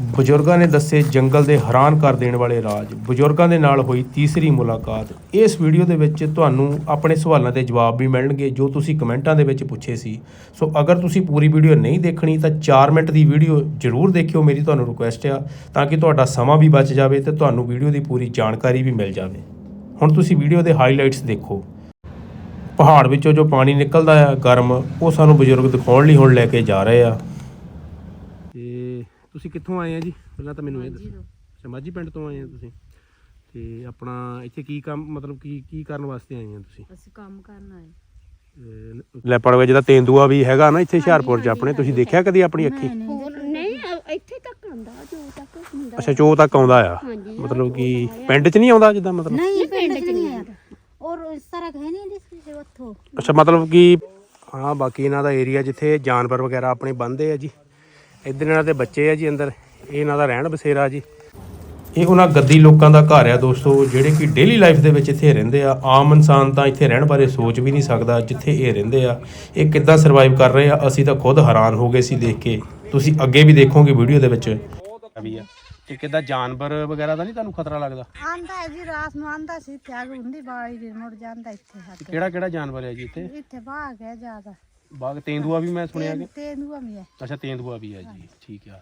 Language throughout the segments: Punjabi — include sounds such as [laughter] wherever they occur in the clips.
ਬਜ਼ੁਰਗਾਂ ਨੇ ਦੱਸੇ ਜੰਗਲ ਦੇ ਹੈਰਾਨ ਕਰ ਦੇਣ ਵਾਲੇ ਰਾਜ। ਬਜ਼ੁਰਗਾਂ ਦੇ ਨਾਲ ਹੋਈ ਤੀਸਰੀ ਮੁਲਾਕਾਤ। ਇਸ ਵੀਡੀਓ ਦੇ ਵਿੱਚ ਤੁਹਾਨੂੰ ਆਪਣੇ ਸਵਾਲਾਂ ਦੇ ਜਵਾਬ ਵੀ ਮਿਲਣਗੇ, ਜੋ ਤੁਸੀਂ ਕਮੈਂਟਾਂ ਦੇ ਵਿੱਚ ਪੁੱਛੇ ਸੀ। ਸੋ ਅਗਰ ਤੁਸੀਂ ਪੂਰੀ ਵੀਡੀਓ ਨਹੀਂ ਦੇਖਣੀ, ਤਾਂ 4 ਮਿੰਟ ਦੀ ਵੀਡੀਓ ਜ਼ਰੂਰ ਦੇਖਿਓ, ਮੇਰੀ ਤੁਹਾਨੂੰ ਰਿਕੁਐਸਟ ਆ, ਤਾਂ ਕਿ ਤੁਹਾਡਾ ਸਮਾਂ ਵੀ ਬਚ ਜਾਵੇ ਤੇ ਤੁਹਾਨੂੰ ਵੀਡੀਓ ਦੀ ਪੂਰੀ ਜਾਣਕਾਰੀ ਵੀ ਮਿਲ ਜਾਵੇ। ਹੁਣ ਤੁਸੀਂ ਵੀਡੀਓ ਦੇ ਹਾਈਲਾਈਟਸ ਦੇਖੋ। ਪਹਾੜ ਵਿੱਚੋਂ ਜੋ ਪਾਣੀ ਨਿਕਲਦਾ ਆ, ਗਰਮ, ਉਹ ਸਾਨੂੰ ਬਜ਼ੁਰਗ ਦਿਖਾਉਣ ਲਈ ਹੁਣ ਲੈ ਕੇ ਜਾ ਰਹੇ ਆ। ਤੁਸੀਂ ਕਿੱਥੋਂ ਆਏ ਆ ਜੀ? ਪਹਿਲਾਂ ਤਾਂ ਮੈਨੂੰ ਇਹ ਦੱਸੋ। ਅੱਛਾ ਮਾਝੀ ਪਿੰਡ ਤੋਂ ਆਏ ਆ ਤੁਸੀਂ। ਤੇ ਆਪਣਾ ਇੱਥੇ ਕੀ ਕੰਮ ਮਤਲਬ ਕੀ ਕੀ ਕਰਨ ਵਾਸਤੇ ਆਏ ਆ ਤੁਸੀਂ? ਅਸੀਂ ਕੰਮ ਕਰਨ ਆਏ। ਲੈਪੜ ਵਿੱਚ ਦਾ ਤੇਂਦੂਆ ਵੀ ਹੈਗਾ ਨਾ ਇੱਥੇ ਹੁਸ਼ਿਆਰਪੁਰ 'ਚ ਆਪਣੇ ਤੁਸੀਂ ਦੇਖਿਆ ਕਦੀ ਆਪਣੀ ਅੱਖੀ? ਹੋਰ ਨਹੀਂ ਅ- ਇੱਥੇ ਤੱਕ ਆਉਂਦਾ ਜੋ ਤੱਕ ਹੁੰਦਾ। ਅੱਛਾ ਚੋ ਤੱਕ ਆਉਂਦਾ ਆ? ਹਾਂਜੀ ਮਤਲਬ ਕਿ ਪਿੰਡ 'ਚ ਨਹੀਂ ਆਉਂਦਾ ਜਿੱਦਾਂ ਮਤਲਬ? ਨਹੀਂ ਪਿੰਡ ਚ ਨਹੀਂ ਆਇਆ ਔਰ ਇਸ ਤਰ੍ਹਾਂ ਹੈ ਨਹੀਂ ਜਿਸ ਉੱਥੋਂ? ਅੱਛਾ ਮਤਲਬ ਕਿ ਹਾਂ ਬਾਕੀ ਇਹਨਾਂ ਦਾ ਏਰੀਆ ਜਿੱਥੇ ਜਾਨਵਰ ਵਗੈਰਾ ਆਪਣੇ ਬੰਦੇ ਆ ਜੀ। ਇੱਧਰ ਇਹਨਾਂ ਦੇ ਬੱਚੇ ਆ ਜੀ ਅੰਦਰ ਇਹ ਇਹਨਾਂ ਦਾ ਰਹਿਣ ਬਸੇਰਾ ਜੀ। ਇਹ ਉਹਨਾਂ ਗੱਦੀ ਲੋਕਾਂ ਦਾ ਘਰ ਆ ਦੋਸਤੋ ਜਿਹੜੇ ਕਿ ਡੇਲੀ ਲਾਈਫ ਦੇ ਵਿੱਚ ਇੱਥੇ ਰਹਿੰਦੇ ਆ। ਆਮ ਇਨਸਾਨ ਤਾਂ ਇੱਥੇ ਰਹਿਣ ਬਾਰੇ ਸੋਚ ਵੀ ਨਹੀਂ ਸਕਦਾ ਜਿੱਥੇ ਇਹ ਰਹਿੰਦੇ ਆ। ਇਹ ਕਿੱਦਾਂ ਸਰਵਾਈਵ ਕਰ ਰਹੇ ਆ ਅਸੀਂ ਤਾਂ ਖੁਦ ਹੈਰਾਨ ਹੋ ਗਏ ਸੀ ਦੇਖ ਕੇ। ਤੁਸੀਂ ਅੱਗੇ ਵੀ ਦੇਖੋਗੇ ਵੀਡੀਓ ਦੇ ਵਿੱਚ। ਵੀ ਆ ਤੇ ਕਿੱਦਾਂ ਜਾਨਵਰ ਵਗੈਰਾ ਦਾ ਨਹੀਂ ਤੁਹਾਨੂੰ ਖਤਰਾ ਲੱਗਦਾ? ਆਂਦਾ ਹੈ ਜੀ ਰਾਤ ਨੂੰ ਆਂਦਾ ਸੀ ਤਿਆਗ ਹੁੰਦੀ ਬਾਈ ਦੇ ਮੁੜ ਜਾਂਦਾ ਇੱਥੇ ਕਿਹੜਾ ਕਿਹੜਾ ਜਾਨਵਰ ਹੈ ਜੀ ਇੱਥੇ? ਇੱਥੇ ਬਾਗ ਹੈ ਜ਼ਿਆਦਾ। ਬਾਗ ਤੇਂਦੂਆ ਵੀ ਮੈਂ ਸੁਣਿਆ ਕਿ ਤੇਂਦੂਆ ਵੀ ਹੈ। ਅੱਛਾ ਤੇਂਦੂਆ ਵੀ ਹੈ ਜੀ ਠੀਕ ਆ।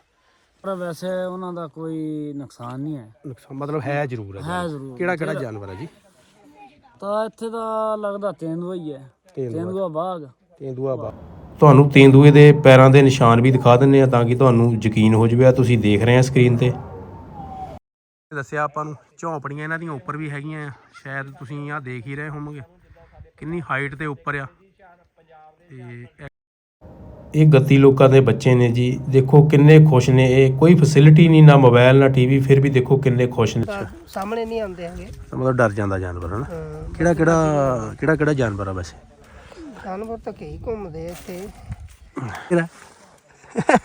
ਪਰ ਵੈਸੇ ਉਹਨਾਂ ਦਾ ਕੋਈ ਨੁਕਸਾਨ ਨਹੀਂ ਹੈ। ਨੁਕਸਾਨ ਮਤਲਬ ਹੈ ਜ਼ਰੂਰ ਹੈ ਹੈ ਜਾਨਵਰ। ਜ਼ਰੂਰ। ਕਿਹੜਾ ਕਿਹੜਾ ਜਾਨਵਰ ਹੈ ਜੀ? ਤਾਂ ਇੱਥੇ ਤਾਂ ਲੱਗਦਾ ਤੇਂਦੂਆ ਹੀ ਹੈ। ਤੇਂਦੂਆ। ਬਾਗ। ਤੇਂਦੂਆ ਬਾ ਤੁਹਾਨੂੰ ਤੇਂਦੂਏ ਦੇ ਪੈਰਾਂ ਦੇ ਨਿਸ਼ਾਨ ਵੀ ਦਿਖਾ ਦਿੰਨੇ ਆ ਤਾਂ ਕਿ ਤੁਹਾਨੂੰ ਯਕੀਨ ਹੋ ਜਾਵੇ ਆ ਤੁਸੀਂ ਦੇਖ ਰਹੇ ਆ ਸਕਰੀਨ ਤੇ। ਦੱਸਿਆ ਆਪਾਂ ਨੂੰ ਝੌਂਪੜੀਆਂ ਇਹਨਾਂ ਦੀਆਂ ਉੱਪਰ ਵੀ ਹੈਗੀਆਂ ਆ। ਸ਼ਾਇਦ ਤੁਸੀਂ ਆ ਦੇਖ ਹੀ ਰਹੇ ਹੋਵੋਗੇ। ਕਿੰਨੀ ਹਾਈਟ ਤੇ ਉੱਪਰ ਆ। ਤੇ ਇਹ- ਇਹ ਗੱਤੀ ਲੋਕਾਂ ਦੇ ਬੱਚੇ ਨੇ ਜੀ। ਦੇਖੋ ਕਿੰਨੇ ਖੁਸ਼ ਨੇ। ਇਹ ਕੋਈ ਫੈਸਿਲਿਟੀ ਨਹੀਂ ਨਾ ਮੋਬਾਈਲ ਨਾ ਟੀਵੀ ਫਿਰ ਵੀ ਦੇਖੋ ਕਿੰਨੇ ਖੁਸ਼ ਨੇ। ਸਾਹਮਣੇ ਨਹੀਂ ਆਉਂਦੇ ਹੈਗੇ। ਮਤਲਬ ਡਰ ਜਾਂਦਾ ਜਾਨਵਰ ਹਨਾ? ਕਿਹੜਾ ਕਿਹੜਾ ਕਿਹੜਾ ਕਿਹੜਾ ਜਾਨਵਰ ਆ ਵੈਸੇ? ਜਾਨਵਰ ਤਾਂ ਕਈ ਘੁੰਮਦੇ ਇੱਥੇ।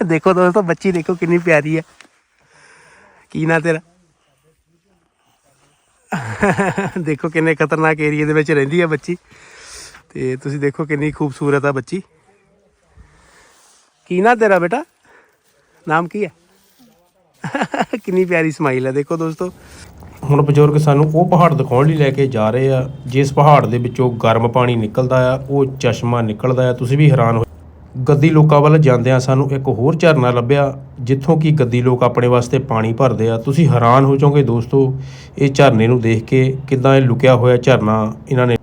ਦੇਖੋ ਦੋਸਤੋ ਬੱਚੀ ਦੇਖੋ ਕਿੰਨੀ ਪਿਆਰੀ ਹੈ ਕੀ ਨਾਂ ਤੇਰਾ? ਦੇਖੋ ਕਿੰਨੇ ਖਤਰਨਾਕ ਏਰੀਆ ਦੇ ਵਿੱਚ ਰਹਿੰਦੀ ਹੈ ਬੱਚੀ। ਤੇ ਤੁਸੀਂ ਦੇਖੋ ਕਿੰਨੀ ਖੂਬਸੂਰਤ ਆ ਬੱਚੀ। ਕੀ ਨਾ ਤੇਰਾ ਬੇਟਾ? ਨਾਮ ਕੀ ਹੈ? [laughs] ਕਿੰਨੀ ਪਿਆਰੀ ਸਮਾਈਲ ਹੈ ਦੇਖੋ ਦੋਸਤੋ। ਹੁਣ ਬਜ਼ੁਰਗ ਸਾਨੂੰ ਉਹ ਪਹਾੜ ਦਿਖਾਉਣ ਲਈ ਲੈ ਕੇ ਜਾ ਰਹੇ ਆ, ਜਿਸ ਪਹਾੜ ਦੇ ਵਿੱਚੋਂ ਗਰਮ ਪਾਣੀ ਨਿਕਲਦਾ ਆ, ਉਹ ਚਸ਼ਮਾ ਨਿਕਲਦਾ ਆ, ਤੁਸੀਂ ਵੀ ਹੈਰਾਨ ਹੋ ਗੱਦੀ ਲੋਕਾਂ ਵੱਲ ਜਾਂਦਿਆਂ ਸਾਨੂੰ ਇੱਕ ਹੋਰ ਝਰਨਾ ਲੱਭਿਆ, ਜਿੱਥੋਂ ਕਿ ਗੱਦੀ ਲੋਕ ਆਪਣੇ ਵਾਸਤੇ ਪਾਣੀ ਭਰਦੇ ਆ। ਤੁਸੀਂ ਹੈਰਾਨ ਹੋ ਜਾਓਗੇ ਦੋਸਤੋ, ਇਹ ਝਰਨੇ ਨੂੰ ਦੇਖ ਕੇ ਕਿਦਾਂ ਇਹ ਲੁਕਿਆ ਹੋਇਆ ਝਰਨਾ ਇਹਨਾਂ ਨੇ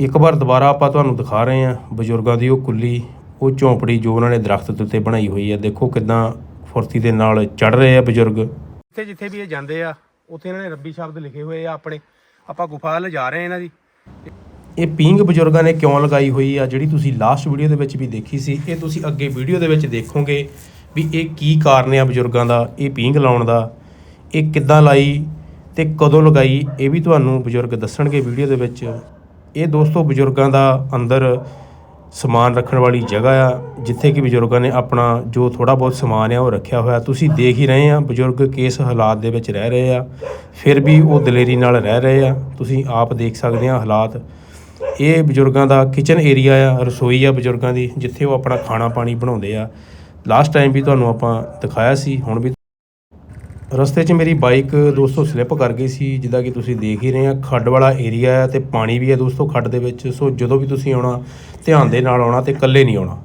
ਇੱਕ ਵਾਰ ਦੁਬਾਰਾ ਆਪਾਂ ਤੁਹਾਨੂੰ ਦਿਖਾ ਰਹੇ ਹਾਂ ਬਜ਼ੁਰਗਾਂ ਦੀ ਉਹ ਕੁੱਲੀ ਉਹ ਝੌਂਪੜੀ ਜੋ ਉਹਨਾਂ ਨੇ ਦਰਖਤ ਦੇ ਉੱਤੇ ਬਣਾਈ ਹੋਈ ਹੈ। ਦੇਖੋ ਕਿਦਾਂ ਫੁਰਤੀ ਦੇ ਨਾਲ ਚੜ ਰਹੇ ਆ ਬਜ਼ੁਰਗ। ਜਿੱਥੇ ਜਿੱਥੇ ਵੀ ਇਹ ਜਾਂਦੇ ਆ ਉੱਥੇ ਇਹਨਾਂ ਨੇ ਰੱਬੀ ਸ਼ਬਦ ਲਿਖੇ ਹੋਏ ਆ ਆਪਣੇ। ਆਪਾਂ ਗੁਫਾ ਵੱਲ ਜਾ ਰਹੇ ਆ ਇਹਨਾਂ ਦੀ। ਇਹ ਪੀਂਗ ਬਜ਼ੁਰਗਾਂ ਨੇ ਕਿਉਂ ਲਗਾਈ ਹੋਈ ਆ? ਜਿਹੜੀ ਤੁਸੀਂ ਲਾਸਟ ਵੀਡੀਓ ਦੇ ਵਿੱਚ ਵੀ ਦੇਖੀ ਸੀ ਇਹ ਤੁਸੀਂ ਅੱਗੇ ਵੀਡੀਓ ਦੇ ਵਿੱਚ ਦੇਖੋਗੇ ਵੀ ਇਹ ਕੀ ਕਾਰਨ ਆ ਬਜ਼ੁਰਗਾਂ ਦਾ ਇਹ ਪੀਂਗ ਲਾਉਣ ਦਾ ਇਹ ਕਿੱਦਾਂ ਲਾਈ ਤੇ ਕਦੋਂ ਲਗਾਈ ਇਹ ਵੀ ਤੁਹਾਨੂੰ ਬਜ਼ੁਰਗ ਦੱਸਣਗੇ ਵੀਡੀਓ ਦੇ ਵਿੱਚ। ਇਹ ਦੋਸਤੋ ਬਜ਼ੁਰਗਾਂ ਦਾ ਅੰਦਰ ਸਮਾਨ ਰੱਖਣ ਵਾਲੀ ਜਗ੍ਹਾ ਆ, ਜਿੱਥੇ ਕਿ ਬਜ਼ੁਰਗਾਂ ਨੇ ਆਪਣਾ ਜੋ ਥੋੜਾ ਬਹੁਤ ਸਮਾਨ ਆ, ਉਹ ਰੱਖਿਆ ਹੋਇਆ। ਤੁਸੀਂ ਦੇਖ ਹੀ ਰਹੇ ਆ, ਬਜ਼ੁਰਗ ਕਿਸ ਹਾਲਾਤ ਦੇ ਵਿੱਚ ਰਹਿ ਰਹੇ ਆ, ਫਿਰ ਵੀ ਉਹ ਦਲੇਰੀ ਨਾਲ ਰਹਿ ਰਹੇ ਆ। ਤੁਸੀਂ ਆਪ ਦੇਖ ਸਕਦੇ ਆ ਹਾਲਾਤ। ਇਹ ਬਜ਼ੁਰਗਾਂ ਦਾ ਕਿਚਨ ਏਰੀਆ ਆ, ਰਸੋਈ ਆ ਬਜ਼ੁਰਗਾਂ ਦੀ, ਜਿੱਥੇ ਉਹ ਆਪਣਾ ਖਾਣਾ ਪਾਣੀ ਬਣਾਉਂਦੇ ਆ। ਲਾਸਟ ਟਾਈਮ ਵੀ ਤੁਹਾਨੂੰ ਆਪਾਂ ਦਿਖਾਇਆ ਸੀ, ਹੁਣ ਵੀ ਰਸਤੇ 'ਚ ਮੇਰੀ ਬਾਈਕ ਦੋਸਤੋ ਸਲਿੱਪ ਕਰ ਗਈ ਸੀ, ਜਿੱਦਾਂ ਕਿ ਤੁਸੀਂ ਦੇਖ ਹੀ ਰਹੇ ਆ। ਖੱਡ ਵਾਲਾ ਏਰੀਆ ਹੈ ਤੇ ਪਾਣੀ ਵੀ ਹੈ ਦੋਸਤੋ ਖੱਡ ਦੇ ਵਿੱਚ, ਸੋ ਜਦੋਂ ਵੀ ਤੁਸੀਂ ਆਉਣਾ, ਧਿਆਨ ਦੇ ਨਾਲ ਆਉਣਾ ਤੇ ਇਕੱਲੇ ਨਹੀਂ ਆਉਣਾ।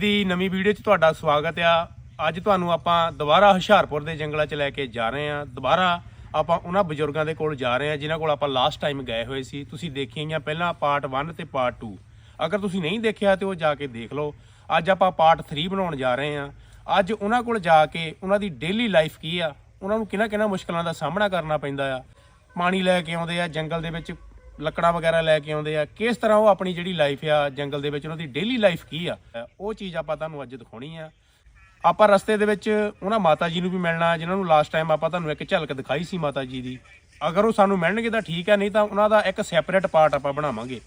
ਦੀ ਨਵੀਂ ਵੀਡੀਓ 'ਚ ਤੁਹਾਡਾ ਸਵਾਗਤ ਆ। ਅੱਜ ਤੁਹਾਨੂੰ ਆਪਾਂ ਦੁਬਾਰਾ ਹੁਸ਼ਿਆਰਪੁਰ ਦੇ ਜੰਗਲਾਂ 'ਚ ਲੈ ਕੇ ਜਾ ਰਹੇ ਆ। ਦੁਬਾਰਾ ਆਪਾਂ ਉਹਨਾਂ ਬਜ਼ੁਰਗਾਂ ਦੇ ਕੋਲ ਜਾ ਰਹੇ ਆ, ਜਿਨ੍ਹਾਂ ਕੋਲ ਆਪਾਂ ਲਾਸਟ ਟਾਈਮ ਗਏ ਹੋਏ ਸੀ। ਤੁਸੀਂ ਦੇਖੀਆਂ ਪਹਿਲਾਂ ਪਾਰਟ 1 ਤੇ ਪਾਰਟ 2 ਅਗਰ ਤੁਸੀਂ ਨਹੀਂ ਦੇਖਿਆ ਤੇ ਉਹ ਜਾ ਕੇ ਦੇਖ ਲਓ। ਅੱਜ ਆਪਾਂ ਪਾਰਟ 3 ਬਣਾਉਣ ਜਾ ਰਹੇ ਹਾਂ। ਅੱਜ ਉਹਨਾਂ ਕੋਲ ਜਾ ਕੇ ਉਹਨਾਂ ਦੀ ਡੇਲੀ ਲਾਈਫ ਕੀ ਆ, ਉਹਨਾਂ ਨੂੰ ਕਿਹਨਾਂ ਕਿਹਨਾਂ ਮੁਸ਼ਕਲਾਂ ਦਾ ਸਾਹਮਣਾ ਕਰਨਾ ਪੈਂਦਾ ਆ। ਪਾਣੀ ਲੈ ਕੇ ਆਉਂਦੇ ਆ, ਜੰਗਲ ਦੇ ਵਿੱਚ ਲੱਕੜਾਂ ਵਗੈਰਾ ਲੈ ਕੇ ਆਉਂਦੇ ਆ। ਕਿਸ ਤਰ੍ਹਾਂ ਉਹ ਆਪਣੀ ਜਿਹੜੀ ਲਾਈਫ ਆ, ਜੰਗਲ ਦੇ ਵਿੱਚ ਉਹਨਾਂ ਦੀ ਡੇਲੀ ਲਾਈਫ ਕੀ ਆ, ਉਹ ਚੀਜ਼ ਆਪਾਂ ਤੁਹਾਨੂੰ ਅੱਜ ਦਿਖਾਉਣੀ ਆ। ਆਪਾਂ ਰਸਤੇ ਦੇ ਵਿੱਚ ਉਹਨਾਂ ਮਾਤਾ ਜੀ ਨੂੰ ਵੀ ਮਿਲਣਾ, ਜਿਨ੍ਹਾਂ ਨੂੰ ਲਾਸਟ ਟਾਈਮ ਆਪਾਂ ਤੁਹਾਨੂੰ ਇੱਕ ਝਲਕ ਦਿਖਾਈ ਸੀ ਮਾਤਾ ਜੀ ਦੀ। ਅਗਰ ਉਹ ਸਾਨੂੰ ਮਿਲਣਗੇ ਤਾਂ ਠੀਕ ਹੈ ਨਹੀਂ ਤਾਂ ਉਹਨਾਂ ਦਾ ਇੱਕ ਸੈਪਰੇਟ ਪਾਰਟ ਆਪਾਂ ਬਣਾਵਾਂਗੇ।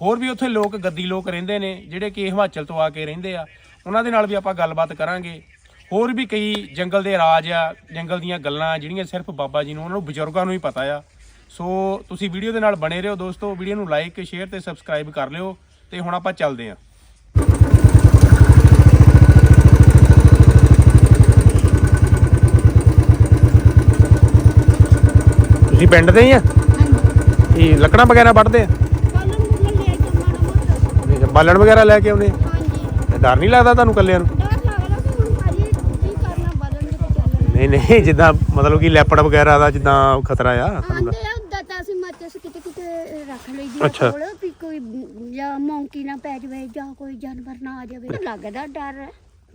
ਹੋਰ ਵੀ ਉੱਥੇ ਲੋਕ ਗੱਦੀ ਲੋਕ ਰਹਿੰਦੇ ਨੇ ਜਿਹੜੇ ਕਿ ਹਿਮਾਚਲ ਤੋਂ ਆ ਕੇ ਰਹਿੰਦੇ ਆ ਉਹਨਾਂ ਦੇ ਨਾਲ ਵੀ ਆਪਾਂ ਗੱਲਬਾਤ ਕਰਾਂਗੇ। ਹੋਰ ਵੀ ਕਈ ਜੰਗਲ ਦੇ ਰਾਜ ਆ ਜੰਗਲ ਦੀਆਂ ਗੱਲਾਂ ਜਿਹੜੀਆਂ ਸਿਰਫ ਬਾਬਾ ਜੀ ਨੂੰ ਉਹਨਾਂ ਨੂੰ ਬਜ਼ੁਰਗਾਂ ਨੂੰ ਹੀ ਪਤਾ ਆ। ਸੋ ਤੁਸੀਂ ਵੀਡੀਓ ਦੇ ਨਾਲ ਬਣੇ ਰਹੋ ਦੋਸਤੋ ਵੀਡੀਓ ਨੂੰ ਲਾਈਕ ਸ਼ੇਅਰ ਤੇ ਸਬਸਕ੍ਰਾਈਬ ਕਰ ਲਿਓ ਤੇ ਹੁਣ ਆਪਾਂ ਚੱਲਦੇ ਆਂ ਤੁਸੀਂ ਪਿੰਡ ਦੇ ਹੀ ਆ? ਇਹ ਲੱਕੜਾਂ ਵਗੈਰਾ ਵੱਢਦੇ ਆ ਕੱਲ ਨੂੰ ਮੁੱਲ ਲੈ ਕੇ ਮਾੜਾ ਮੋਟਾ ਤੇ ਬਾਲਣ ਵਗੈਰਾ ਲੈ ਕੇ ਆਉਂਦੇ? ਡਰ ਨਹੀਂ ਲੱਗਦਾ ਤੁਹਾਨੂੰ ਕੱਲਿਆਂ ਨੂੰ? ਨਹੀਂ ਨਹੀਂ ਜਿੱਦਾਂ ਮਤਲਬ ਕਿ ਲੈਪੜ ਵਗੈਰਾ ਦਾ ਜਿੱਦਾਂ ਖਤਰਾ ਆ ਤੁਹਾਨੂੰ? ਆਂਦੇ ਆ ਉਦਾਂ ਤਾਂ ਅਸੀਂ ਮਾਚਸ ਕਿਤੇ ਕਿਤੇ ਰੱਖ ਲਈ ਦੀ ਅੱਛਾ। ਕੋਲ ਵੀ ਕੋਈ ਜਾਂ ਮੌਂਕੀ ਨਾ ਪੈ ਜਾਵੇ ਜਾਂ ਕੋਈ ਜਾਨਵਰ ਨਾ ਆ ਜਾਵੇ ਲੱਗਦਾ ਡਰ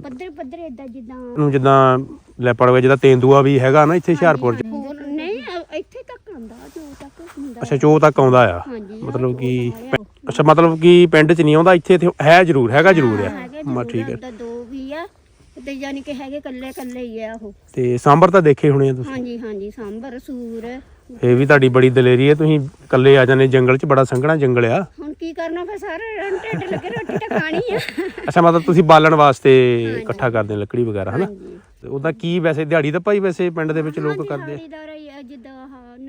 ਪੱਧਰ ਪੱਧਰ ਇਦਾਂ ਜਿੱਦਾਂ ਨੂੰ ਜਿੱਦਾਂ ਲੈਪੜ ਵਗੈਰਾ ਜਿੱਦਾਂ ਤੇਂਦੂਆ ਵੀ ਹੈਗਾ ਨਾ ਇੱਥੇ ਹੁਸ਼ਿਆਰਪੁਰ 'ਚ? ਹੋਰ ਨਹੀਂ ਅ- ਇੱਥੇ ਤੱਕ ਆਉਂਦਾ ਜੋ ਅੱਛਾ ਚੋ ਤੱਕ ਆਉਂਦਾ ਆ। ਹਾਂਜੀ ਮਤਲਬ ਕਿ ਅੱਛਾ ਮਤਲਬ ਕਿ ਪਿੰਡ 'ਚ ਨਹੀਂ ਆਉਂਦਾ ਇੱਥੇ ਇੱਥੇ ਹੈ ਜ਼ਰੂਰ ਹੈਗਾ ਜ਼ਰੂਰ ਆ। ਮਾ ਠੀਕ ਹੈ ਉੱਦਾਂ ਦੋ ਵੀ ਆ ਤੇ ਯਾਨੀ ਕਿ ਹੈਗੇ ਕੱਲੇ ਕੱਲੇ ਹੀ ਆ ਉਹ। ਤੇ ਸਾਂਬਰ ਤਾਂ ਦੇਖੇ ਹੋਣੇ ਆ ਤੁਸੀਂ? ਹਾਂਜੀ ਹਾਂਜੀ ਸਾਂਬਰ ਸੂਰ। ਇਹ ਵੀ ਤੁਹਾਡੀ ਬੜੀ ਦਲੇਰੀ ਹੈ ਤੁਸੀਂ ਇਕੱਲੇ ਆ ਜਾਂਦੇ ਜੰਗਲ 'ਚ ਬੜਾ ਸੰਘਣਾ ਜੰਗਲ ਆ। ਹੁਣ ਕੀ ਕਰਨਾ ਫਿਰ ਸਾਰੇ ਰਨ ਢਿੱਡ ਲੱਗੇ ਰੋਟੀ ਤਾਂ ਖਾਣੀ ਆ। ਅੱਛਾ ਮਤਲਬ ਤੁਸੀਂ ਬਾਲਣ ਵਾਸਤੇ ਇਕੱਠਾ ਕਰਦੇ ਲੱਕੜੀ ਵਗੈਰਾ ਹਨਾ? ਤੇ ਉਹਦਾ ਕੀ ਵੈਸੇ ਦਿਹਾੜੀ ਤਾਂ ਭਾਈ ਵੈਸੇ ਪਿੰਡ ਦੇ ਵਿੱਚ ਲੋਕ ਕਰਦੇ ਆ ਜਿੱਦਾਂ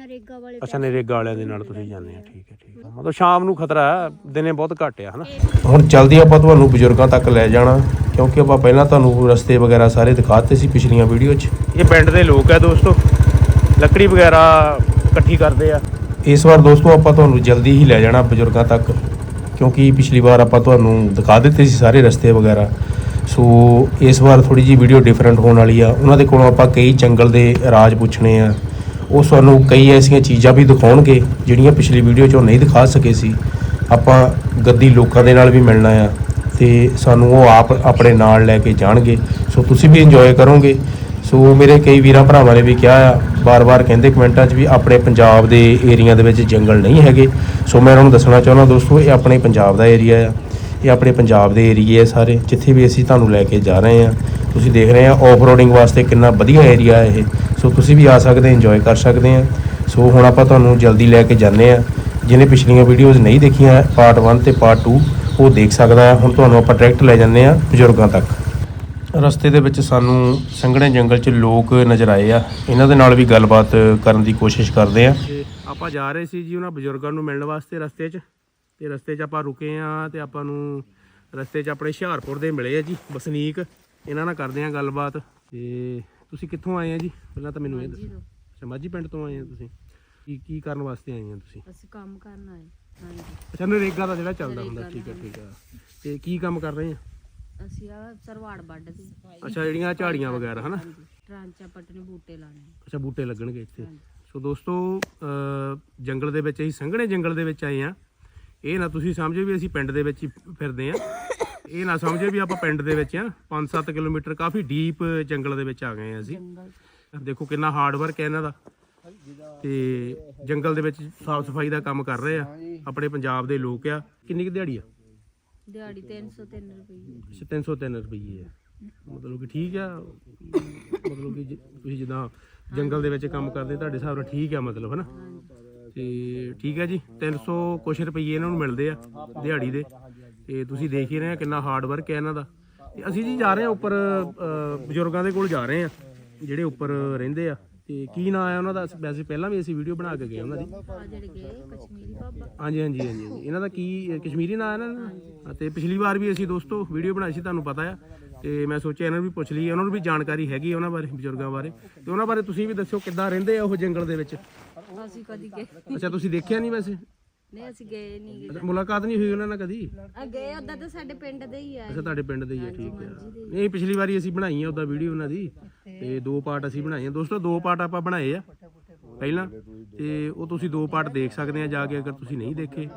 ਨਰੇਗਾ ਵਾਲੇ ਅੱਛਾ ਨਰੇਗਾ ਵਾਲਿਆਂ ਦੇ ਨਾਲ ਤੁਸੀਂ ਜਾਂਦੇ ਆ ਠੀਕ ਹੈ ਠੀਕ ਹੈ। ਮਤਲਬ ਸ਼ਾਮ ਨੂੰ ਖਤਰਾ ਹੈ ਦਿਨੇ ਬਹੁਤ ਘੱਟ ਆ ਹਨਾ? ਹੁਣ ਜਲਦੀ ਆਪਾਂ ਤੁਹਾਨੂੰ ਬਜ਼ੁਰਗਾਂ ਤੱਕ ਲੈ ਜਾਣਾ ਕਿਉਂਕਿ ਆਪਾਂ ਪਹਿਲਾਂ ਤੁਹਾਨੂੰ ਰਸਤੇ ਵਗੈਰਾ ਸਾਰੇ ਦਿਖਾਤੇ ਸੀ ਪਿਛਲੀਆਂ ਵੀਡੀਓ 'ਚ। ਇਹ ਪਿੰਡ ਦੇ ਲੋਕ ਆ ਦੋਸਤੋ ਲੱਕੜੀ ਵਗੈਰਾ ਇਕੱਠੀ ਕਰਦੇ ਆ। ਇਸ ਵਾਰ ਦੋਸਤੋ ਆਪਾਂ ਤੁਹਾਨੂੰ ਜਲਦੀ ਹੀ ਲੈ ਜਾਣਾ ਬਜ਼ੁਰਗਾਂ ਤੱਕ ਕਿਉਂਕਿ ਪਿਛਲੀ ਵਾਰ ਆਪਾਂ ਤੁਹਾਨੂੰ ਦਿਖਾ ਦਿੱਤੇ ਸੀ ਸਾਰੇ ਰਸਤੇ ਵਗੈਰਾ। ਸੋ ਇਸ ਵਾਰ ਥੋੜੀ ਜੀ ਵੀਡੀਓ ਡਿਫਰੈਂਟ ਹੋਣ ਵਾਲੀ ਆ। ਉਹਨਾਂ ਦੇ ਕੋਲੋਂ ਆਪਾਂ ਕਈ ਜੰਗਲ ਦੇ ਰਾਜ ਪੁੱਛਣੇ ਆ ਉਹ ਸਾਨੂੰ ਕਈ ਐਸੀਆਂ ਚੀਜ਼ਾਂ ਵੀ ਦਿਖਾਉਣਗੇ, ਜਿਹੜੀਆਂ ਪਿਛਲੀ ਵੀਡੀਓ 'ਚ ਉਹ ਨਹੀਂ ਦਿਖਾ ਸਕੇ ਸੀ। ਆਪਾਂ ਗੱਦੀ ਲੋਕਾਂ ਦੇ ਨਾਲ ਵੀ ਮਿਲਣਾ ਆ ਤੇ ਸਾਨੂੰ ਉਹ ਆਪ ਆਪਣੇ ਨਾਲ ਲੈ ਕੇ ਜਾਣਗੇ। ਸੋ ਤੁਸੀਂ ਵੀ ਇੰਜੋਏ ਕਰੋਗੇ। ਸੋ ਮੇਰੇ ਕਈ ਵੀਰਾਂ ਭਰਾਵਾਂ ਨੇ ਵੀ ਕਿਹਾ ਆ ਬਾਰ-ਬਾਰ ਕਹਿੰਦੇ ਕਮੈਂਟਾਂ 'ਚ ਵੀ ਆਪਣੇ ਪੰਜਾਬ ਦੇ ਏਰੀਆ ਦੇ ਵਿੱਚ ਜੰਗਲ ਨਹੀਂ ਹੈਗੇ। ਸੋ ਮੈਂ ਉਹਨਾਂ ਨੂੰ ਦੱਸਣਾ ਚਾਹੁੰਦਾ, ਦੋਸਤੋ, ਇਹ ਆਪਣੇ ਪੰਜਾਬ ਦਾ ਏਰੀਆ ਆ। ਇਹ ਆਪਣੇ ਪੰਜਾਬ ਦੇ ਏਰੀਏ ਆ ਸਾਰੇ, ਜਿੱਥੇ ਵੀ ਅਸੀਂ ਤੁਹਾਨੂੰ ਲੈ ਕੇ ਜਾ ਰਹੇ ਹਾਂ। ਤੁਸੀਂ ਦੇਖ ਰਹੇ ਆ ਆਫ ਰੋਡਿੰਗ ਵਾਸਤੇ ਕਿੰਨਾ ਵਧੀਆ ਏਰੀਆ ਇਹ। ਸੋ ਤੁਸੀਂ ਵੀ ਆ ਸਕਦੇ ਇੰਜੋਏ ਕਰ ਸਕਦੇ ਆ ਸੋ ਹੁਣ ਆਪਾਂ ਤੁਹਾਨੂੰ ਜਲਦੀ ਲੈ ਕੇ ਜਾਂਦੇ ਆ ਜਿਹਨੇ ਪਿਛਲੀਆਂ ਵੀਡੀਓਜ਼ ਨਹੀਂ ਦੇਖੀਆਂ ਪਾਰਟ 1 ਤੇ ਪਾਰਟ 2 ਉਹ ਦੇਖ ਸਕਦਾ ਹੈ। ਹੁਣ ਤੁਹਾਨੂੰ ਆਪਾਂ ਡਾਇਰੈਕਟ ਲੈ ਜਾਂਦੇ ਆ ਬਜ਼ੁਰਗਾਂ ਤੱਕ। ਰਸਤੇ ਦੇ ਵਿੱਚ ਸਾਨੂੰ ਸੰਘਣੇ ਜੰਗਲ 'ਚ ਲੋਕ ਨਜ਼ਰ ਆਏ ਆ। ਇਹਨਾਂ ਦੇ ਨਾਲ ਵੀ ਗੱਲਬਾਤ ਕਰਨ ਦੀ ਕੋਸ਼ਿਸ਼ ਕਰਦੇ ਆ ਆਪਾਂ ਜਾ ਰਹੇ ਸੀ ਜੀ ਉਹਨਾਂ ਬਜ਼ੁਰਗਾਂ ਨੂੰ ਮਿਲਣ ਵਾਸਤੇ ਰਸਤੇ 'ਚ। ਤੇ ਰਸਤੇ 'ਚ ਆਪਾਂ ਰੁਕੇ ਆ ਤੇ ਆਪਾਂ ਨੂੰ ਰਸਤੇ 'ਚ ਆਪਣੇ ਹੁਸ਼ਿਆਰਪੁਰ ਦੇ ਮਿਲੇ ਆ ਜੀ ਵਸਨੀਕ। ਇਹਨਾਂ ਨਾਲ ਕਰਦੇ ਆ ਗੱਲਬਾਤ। ਤੇ ਤੁਸੀਂ ਕਿੱਥੋਂ ਆਏ ਆ ਜੀ? ਪਹਿਲਾਂ ਤਾਂ ਮੈਨੂੰ ਇਹ ਦੱਸੋ। ਅੱਛਾ ਮਾਝੀ ਪਿੰਡ ਤੋਂ ਆਏ ਆ ਤੁਸੀਂ। ਕੀ ਕੀ ਕਰਨ ਵਾਸਤੇ ਆਏ ਆ ਤੁਸੀਂ? ਅਸੀਂ ਕੰਮ ਕਰਨ ਆਏ। ਹਾਂਜੀ। ਅੱਛਾ ਨਰੇਗਾ ਦਾ ਜਿਹੜਾ ਚੱਲਦਾ ਹੁੰਦਾ ਠੀਕ ਹੈ ਠੀਕ ਹੈ ਤੇ ਕੀ ਕੰਮ ਕਰ ਰਹੇ ਆ? ਅਸੀਂ ਆ ਸਰਵਾੜ ਵੱਢਦੇ ਅੱਛਾ ਜਿਹੜੀਆਂ ਝਾੜੀਆਂ ਵਗੈਰਾ ਹਨਾ? ਟਰਾਂਚਾ ਪੱਟਨੇ ਬੂਟੇ ਲਾਣੇ ਅੱਛਾ ਬੂਟੇ ਲੱਗਣਗੇ ਇੱਥੇ। ਸੋ ਦੋਸਤੋ ਜੰਗਲ ਦੇ ਵਿੱਚ ਅਸੀਂ ਸੰਘਣੇ ਜੰਗਲ ਦੇ ਵਿੱਚ ਆਏ ਆ। ਇਹ ਨਾ ਤੁਸੀਂ ਸਮਝੋ ਵੀ ਅਸੀਂ ਪਿੰਡ ਦੇ ਵਿੱਚ ਹੀ ਫਿਰਦੇ ਆ ਇਹ ਨਾ ਸਮਝੋ ਵੀ ਆਪਾਂ ਪਿੰਡ ਦੇ ਵਿੱਚ ਆ 5-7 ਕਿਲੋਮੀਟਰ ਕਾਫੀ ਡੀਪ ਜੰਗਲ ਦੇ ਵਿੱਚ ਆ ਗਏ ਆ ਅਸੀਂ। ਦੇਖੋ ਕਿੰਨਾ ਹਾਰਡ ਵਰਕ ਹੈ ਇਹਨਾਂ ਦਾ। ਤੇ ਜੰਗਲ ਦੇ ਵਿੱਚ ਸਾਫ਼ ਸਫ਼ਾਈ ਦਾ ਕੰਮ ਕਰ ਰਹੇ ਆ। ਆਪਣੇ ਪੰਜਾਬ ਦੇ ਲੋਕ ਆ। ਕਿੰਨੀ ਕੁ ਦਿਹਾੜੀ ਆ? ਦਿਹਾੜੀ 303 ਰੁਪਏ। ਅੱਛਾ 303 ਰੁਪਏ ਹੈ ਮਤਲਬ ਕਿ ਠੀਕ ਆ। ਮਤਲਬ ਕਿ ਤੁਸੀਂ ਜਿੱਦਾਂ ਜੰਗਲ ਦੇ ਵਿੱਚ ਕੰਮ ਕਰਦੇ ਤੁਹਾਡੇ ਹਿਸਾਬ ਨਾਲ ਠੀਕ ਆ ਮਤਲਬ ਹਨਾ? ਤੇ ਠੀਕ ਹੈ ਜੀ 300 ਕੁਛ ਰੁਪਏ ਇਹਨਾਂ ਨੂੰ ਮਿਲਦੇ ਆ ਦਿਹਾੜੀ ਦੇ। ਤੇ ਤੁਸੀਂ ਦੇਖ ਹੀ ਰਹੇ ਆ ਕਿੰਨਾ ਹਾਰਡ ਵਰਕ ਹੈ ਇਹਨਾਂ ਦਾ। ਤੇ ਅਸੀਂ ਜੀ ਜਾ ਰਹੇ ਆ ਉੱਪਰ ਅ, ਬਜ਼ੁਰਗਾਂ ਦੇ ਕੋਲ ਜਾ ਰਹੇ ਆ ਜਿਹੜੇ ਉੱਪਰ ਰਹਿੰਦੇ ਆ। ਤੇ ਕੀ ਨਾਂ ਆ ਉਹਨਾਂ ਦਾ? ਵੈਸੇ ਪਹਿਲਾਂ ਵੀ ਅਸੀਂ ਵੀਡੀਓ ਬਣਾ ਕੇ ਗਏ ਉਹਨਾਂ ਦੀ। ਆ ਜਿਹੜੇ ਗਏ ਕਸ਼ਮੀਰੀ ਬਾਬਾ ਹਾਂਜੀ ਹਾਂਜੀ ਹਾਂਜੀ ਹਾਂਜੀ। ਇਹਨਾਂ ਦਾ ਕੀ ਕਸ਼ਮੀਰੀ ਨਾਂ ਹੈ ਨਾ? ਤੇ ਪਿਛਲੀ ਵਾਰ ਵੀ ਅਸੀਂ ਦੋਸਤੋ ਵੀਡੀਓ ਬਣਾਈ ਸੀ ਤੁਹਾਨੂੰ ਪਤਾ ਆ। ਤੇ ਮੈਂ ਸੋਚਿਆ ਇਹਨਾਂ ਨੂੰ ਵੀ ਪੁੱਛ ਲਈਏ। ਉਹਨਾਂ ਨੂੰ ਵੀ ਜਾਣਕਾਰੀ ਹੈਗੀ ਆ ਉਹਨਾਂ ਬਾਰੇ ਬਜ਼ੁਰਗਾਂ ਬਾਰੇ। ਤੇ ਉਹਨਾਂ ਬਾਰੇ ਤੁਸੀਂ ਵੀ ਦੱਸਿਓ ਕਿੱਦਾਂ ਰਹਿੰਦੇ ਆ ਉਹ ਜੰਗਲ ਦੇ ਵਿੱਚ? ਅਸੀਂ ਕਦੀ ਗਏ ਅੱਛਾ ਤੁਸੀਂ ਦੇਖਿਆ ਨਹੀਂ ਵੈਸੇ? ਨਹੀਂ ਅਸੀਂ ਗਏ ਨਹੀਂ ਅੱਛਾ, ਮੁਲਾਕਾਤ ਨਹੀਂ ਹੋਈ ਉਹਨਾਂ ਨਾਲ ਕਦੀ? ਆ ਗਏ ਉਦਾਂ ਤਾਂ ਸਾਡੇ ਪਿੰਡ ਦੇ ਹੀ ਆ। ਅੱਛਾ ਤੁਹਾਡੇ ਪਿੰਡ ਦੇ ਹੀ ਆ ਠੀਕ ਆ। ਨਹੀਂ ਪਿਛਲੀ ਵਾਰੀ ਅਸੀਂ ਬਣਾਈ ਆ ਉਹਦਾ ਵੀਡੀਓ ਉਹਨਾਂ ਦੀ। ਤੇ ਦੋ ਪਾਰਟ ਅਸੀਂ ਬਣਾਏ ਆ। ਦੋਸਤੋ ਦੋ ਪਾਰਟ ਆਪਾਂ ਬਣਾਏ ਆ। ਪਹਿਲਾਂ ਤੇ ਉਹ ਤੁਸੀਂ ਦੋ ਪਾਰਟ ਦੇਖ ਸਕਦੇ ਆ ਜਾ ਕੇ ਅਗਰ ਤੁਸੀਂ ਨਹੀਂ ਦੇਖੇ।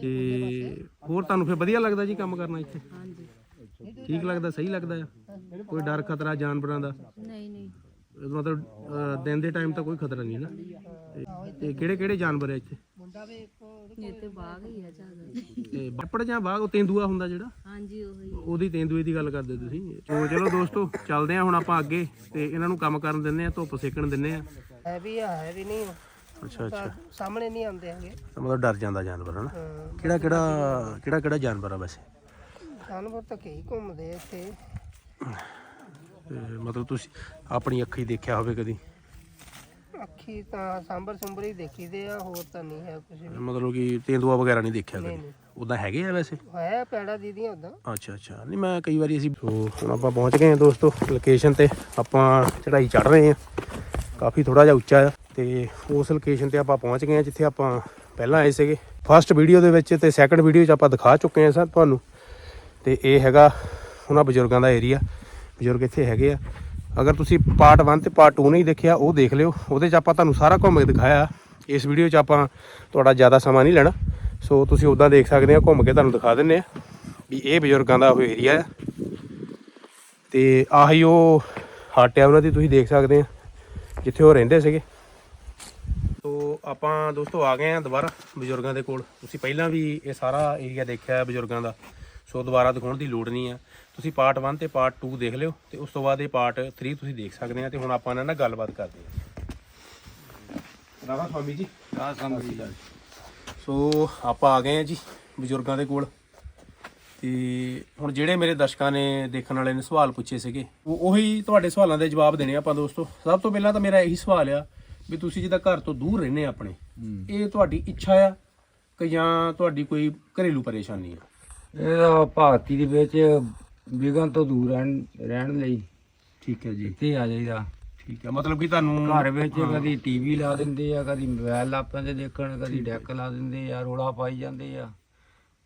ਤੇ ਹੋਰ ਤੁਹਾਨੂੰ ਫਿਰ ਵਧੀਆ ਲੱਗਦਾ ਜੀ ਕੰਮ ਕਰਨਾ ਇੱਥੇ? ਹਾਂਜੀ। ਠੀਕ ਲੱਗਦਾ ਸਹੀ ਲੱਗਦਾ ਆ? ਕੋਈ ਡਰ ਖਤਰਾ ਜਾਨਵਰਾਂ ਦਾ? ਨਹੀਂ ਨਹੀਂ। ਮਤਲਬ ਦਿਨ ਦੇ ਟਾਈਮ ਤਾਂ ਕੋਈ ਖਤਰਾ ਨਹੀਂ ਨਾ। ਤੇ- ਤੇ ਕਿਹੜੇ ਕਿਹੜੇ ਜਾਨਵਰ ਆ ਇੱਥੇ? ਇਹ ਤੇ ਬਾਗ ਹੀ ਆ ਜ਼ਿਆਦਾ। ਤੇ ਬੱਪੜ ਜਾਂ ਬਾਗ ਉਹ ਤੇਂਦੂਆ ਹੁੰਦਾ ਜਿਹੜਾ? ਹਾਂਜੀ ਉਹੀ ਉਹਦੀ ਤੇਂਦੂਏ ਦੀ ਗੱਲ ਕਰਦੇ ਤੁਸੀਂ। ਸੋ ਚਲੋ ਦੋਸਤੋ ਚੱਲਦੇ ਆ ਹੁਣ ਆਪਾਂ ਅੱਗੇ ਤੇ ਇਹਨਾਂ ਨੂੰ ਕੰਮ ਕਰਨ ਦਿੰਦੇ ਆ ਧੁੱਪ ਸੇਕਣ ਦਿੰਦੇ ਆ ਹੈ। ਵੀ ਆ ਹੈ ਵੀ ਨਹੀਂ ਅੱਛਾ ਅੱਛਾ। ਸਾਹਮਣੇ ਨਹੀਂ ਆਉਂਦੇ ਹੈਗੇ। ਤਾਂ ਮਤਲਬ ਡਰ ਜਾਂਦਾ ਜਾਨਵਰ ਹਨਾ? ਹਾਂ, ਕਿਹੜਾ ਕਿਹੜਾ ਕਿਹੜਾ ਕਿਹੜਾ ਜਾਨਵਰ ਆ ਵੈਸੇ? ਜਾਨਵਰ ਤਾਂ ਕਈ ਘੁੰਮਦੇ ਆ ਇੱਥੇ। ਮਤਲਬ ਤੁਸੀਂ ਆਪਣੀ ਅੱਖੀ ਦੇਖਿਆ ਹੋਵੇ ਕਦੀ? ਅੱਖੀ ਤਾਂ ਸਾਂਬਰ ਸੁੰਬਰ ਹੀ ਦੇਖੀਦੇ ਆ ਹੋਰ ਤਾਂ ਨਹੀਂ ਹੈ ਕੁਝ ਵੀ। ਮਤਲਬ ਕਿ ਤੇਂਦੂਆ ਵਗੈਰਾ ਨਹੀਂ ਦੇਖਿਆ ਨਹੀਂ ਕਦੇ? ਨਹੀਂ ਉਦਾਂ ਹੈਗੇ ਆ ਵੈਸੇ? ਹੈ ਪੈੜਾ ਦੀਦੀਆਂ ਉਦਾਂ ਅੱਛਾ ਅੱਛਾ। ਨਹੀਂ ਮੈਂ ਕਈ ਵਾਰੀ ਅਸੀਂ ਸੋ ਹੁਣ ਆਪਾਂ ਪਹੁੰਚ ਗਏ ਹਾਂ ਦੋਸਤੋ ਲੋਕੇਸ਼ਨ ਤੇ। ਆਪਾਂ ਚੜ੍ਹਾਈ ਚੜ ਰਹੇ ਹਾਂ। ਕਾਫੀ ਥੋੜਾ ਜਿਹਾ ਉੱਚਾ ਆ। ਤੇ ਉਸ ਲੋਕੇਸ਼ਨ ਤੇ ਆਪਾਂ ਪਹੁੰਚ ਗਏ ਹਾਂ ਜਿੱਥੇ ਆਪਾਂ ਪਹਿਲਾਂ ਆਏ ਸੀਗੇ। ਫਸਟ ਵੀਡੀਓ ਦੇ ਵਿੱਚ ਤੇ ਸੈਕੰਡ ਵੀਡੀਓ 'ਚ ਆਪਾਂ ਦਿਖਾ ਚੁੱਕੇ ਹਾਂ ਸਰ ਤੁਹਾਨੂੰ। ਤੇ ਇਹ ਹੈਗਾ ਉਹਨਾਂ ਬਜ਼ੁਰਗਾਂ ਦਾ ਏਰੀਆ ਬਜ਼ੁਰਗ ਇੱਥੇ ਹੈਗੇ ਆ। ਅਗਰ ਤੁਸੀਂ ਪਾਰਟ 1 ਤੇ ਪਾਰਟ 2 ਨਹੀਂ ਦੇਖਿਆ, ਉਹ ਦੇਖ ਲਿਓ। ਉਹਦੇ 'ਚ ਆਪਾਂ ਤੁਹਾਨੂੰ ਸਾਰਾ ਘੁੰਮ ਕੇ ਦਿਖਾਇਆ। ਇਸ ਵੀਡੀਓ 'ਚ ਆਪਾਂ ਤੁਹਾਡਾ ਜ਼ਿਆਦਾ ਸਮਾਂ ਨਹੀਂ ਲੈਣਾ। ਸੋ ਤੁਸੀਂ ਉਦਾਂ ਦੇਖ ਸਕਦੇ ਆ ਘੁੰਮ ਕੇ ਤੁਹਾਨੂੰ ਦਿਖਾ ਦਿੰਨੇ ਆ ਵੀ ਇਹ ਬਜ਼ੁਰਗਾਂ ਦਾ ਉਹ ਏਰੀਆ ਆ। ਤੇ ਆਹੀ ਉਹ ਹੱਟ ਆ, ਉਹਨਾਂ ਦੀ ਤੁਸੀਂ ਦੇਖ ਸਕਦੇ ਆ, ਜਿੱਥੇ ਉਹ ਰਹਿੰਦੇ ਸੀਗੇ। ਸੋ ਆਪਾਂ ਦੋਸਤੋ ਆ ਗਏ ਆ ਦੁਬਾਰਾ ਬਜ਼ੁਰਗਾਂ ਦੇ ਕੋਲ। ਤੁਸੀਂ ਪਹਿਲਾਂ ਵੀ ਇਹ ਸਾਰਾ ਏਰੀਆ ਦੇਖਿਆ ਬਜ਼ੁਰਗਾਂ ਦਾ। ਸੋ ਦੁਬਾਰਾ ਦਿਖਾਉਣ ਦੀ ਲੋੜ ਨਹੀਂ ਆ। ਤੁਸੀਂ ਪਾਰਟ 1 ਤੇ ਪਾਰਟ 2 ਦੇਖ ਲਿਓ ਤੇ ਉਸ ਤੋਂ ਬਾਅਦ ਇਹ ਪਾਰਟ 3 ਤੁਸੀਂ ਦੇਖ ਸਕਦੇ ਆ ਤੇ ਹੁਣ ਆਪਾਂ ਇਹਨਾਂ ਨਾਲ ਗੱਲਬਾਤ ਕਰਦੇ ਆ। ਰਾਧਾ ਸਵਾਮੀ ਜੀ। ਰਾਧਾ ਸਵਾਮੀ ਜੀ। ਸੋ ਆਪਾਂ ਆ ਗਏ ਆ ਜੀ ਬਜ਼ੁਰਗਾਂ ਦੇ ਕੋਲ। ਤੇ ਹੁਣ ਜਿਹੜੇ ਮੇਰੇ ਦਰਸ਼ਕਾਂ ਨੇ ਦੇਖਣ ਵਾਲੇ ਨੇ ਸਵਾਲ ਪੁੱਛੇ ਸੀਗੇ ਉਹ ਉਹੀ ਤੁਹਾਡੇ ਸਵਾਲਾਂ ਦੇ ਜਵਾਬ ਦੇਣੇ ਆਪਾਂ ਦੋਸਤੋ। ਸਭ ਤੋਂ ਪਹਿਲਾਂ ਤਾਂ ਮੇਰਾ ਇਹੀ ਸਵਾਲ ਆ ਵੀ ਤੁਸੀਂ ਜਿੱਦਾਂ ਘਰ ਤੋਂ ਦੂਰ ਰਹਿੰਦੇ ਆ ਆਪਣੇ ਇਹ ਤੁਹਾਡੀ ਇੱਛਾ ਆ ਕਿ ਜਾਂ ਤੁਹਾਡੀ ਕੋਈ ਘਰੇਲੂ ਪਰੇਸ਼ਾਨੀ ਆ? ਇਹ ਭਾਰਤੀ ਦੇ ਵਿੱਚ ਵਿਗਨ ਤੋਂ ਦੂਰ ਰਹਿਣ ਰਹਿਣ ਲਈ। ਠੀਕ ਹੈ ਜੀ। ਇੱਥੇ ਆ ਜਾਈਦਾ। ਠੀਕ ਹੈ ਮਤਲਬ ਕਿ ਤੁਹਾਨੂੰ ਘਰ ਵਿੱਚ ਕਦੀ ਟੀਵੀ ਲਾ ਦਿੰਦੇ ਆ ਕਦੀ ਮੋਬਾਈਲ ਲਾਪਾਂ ਤੇ ਦੇਖਣ ਕਦੀ ਡੈਕ ਲਾ ਦਿੰਦੇ ਆ ਰੋਲਾ ਪਾਈ ਜਾਂਦੇ ਆ।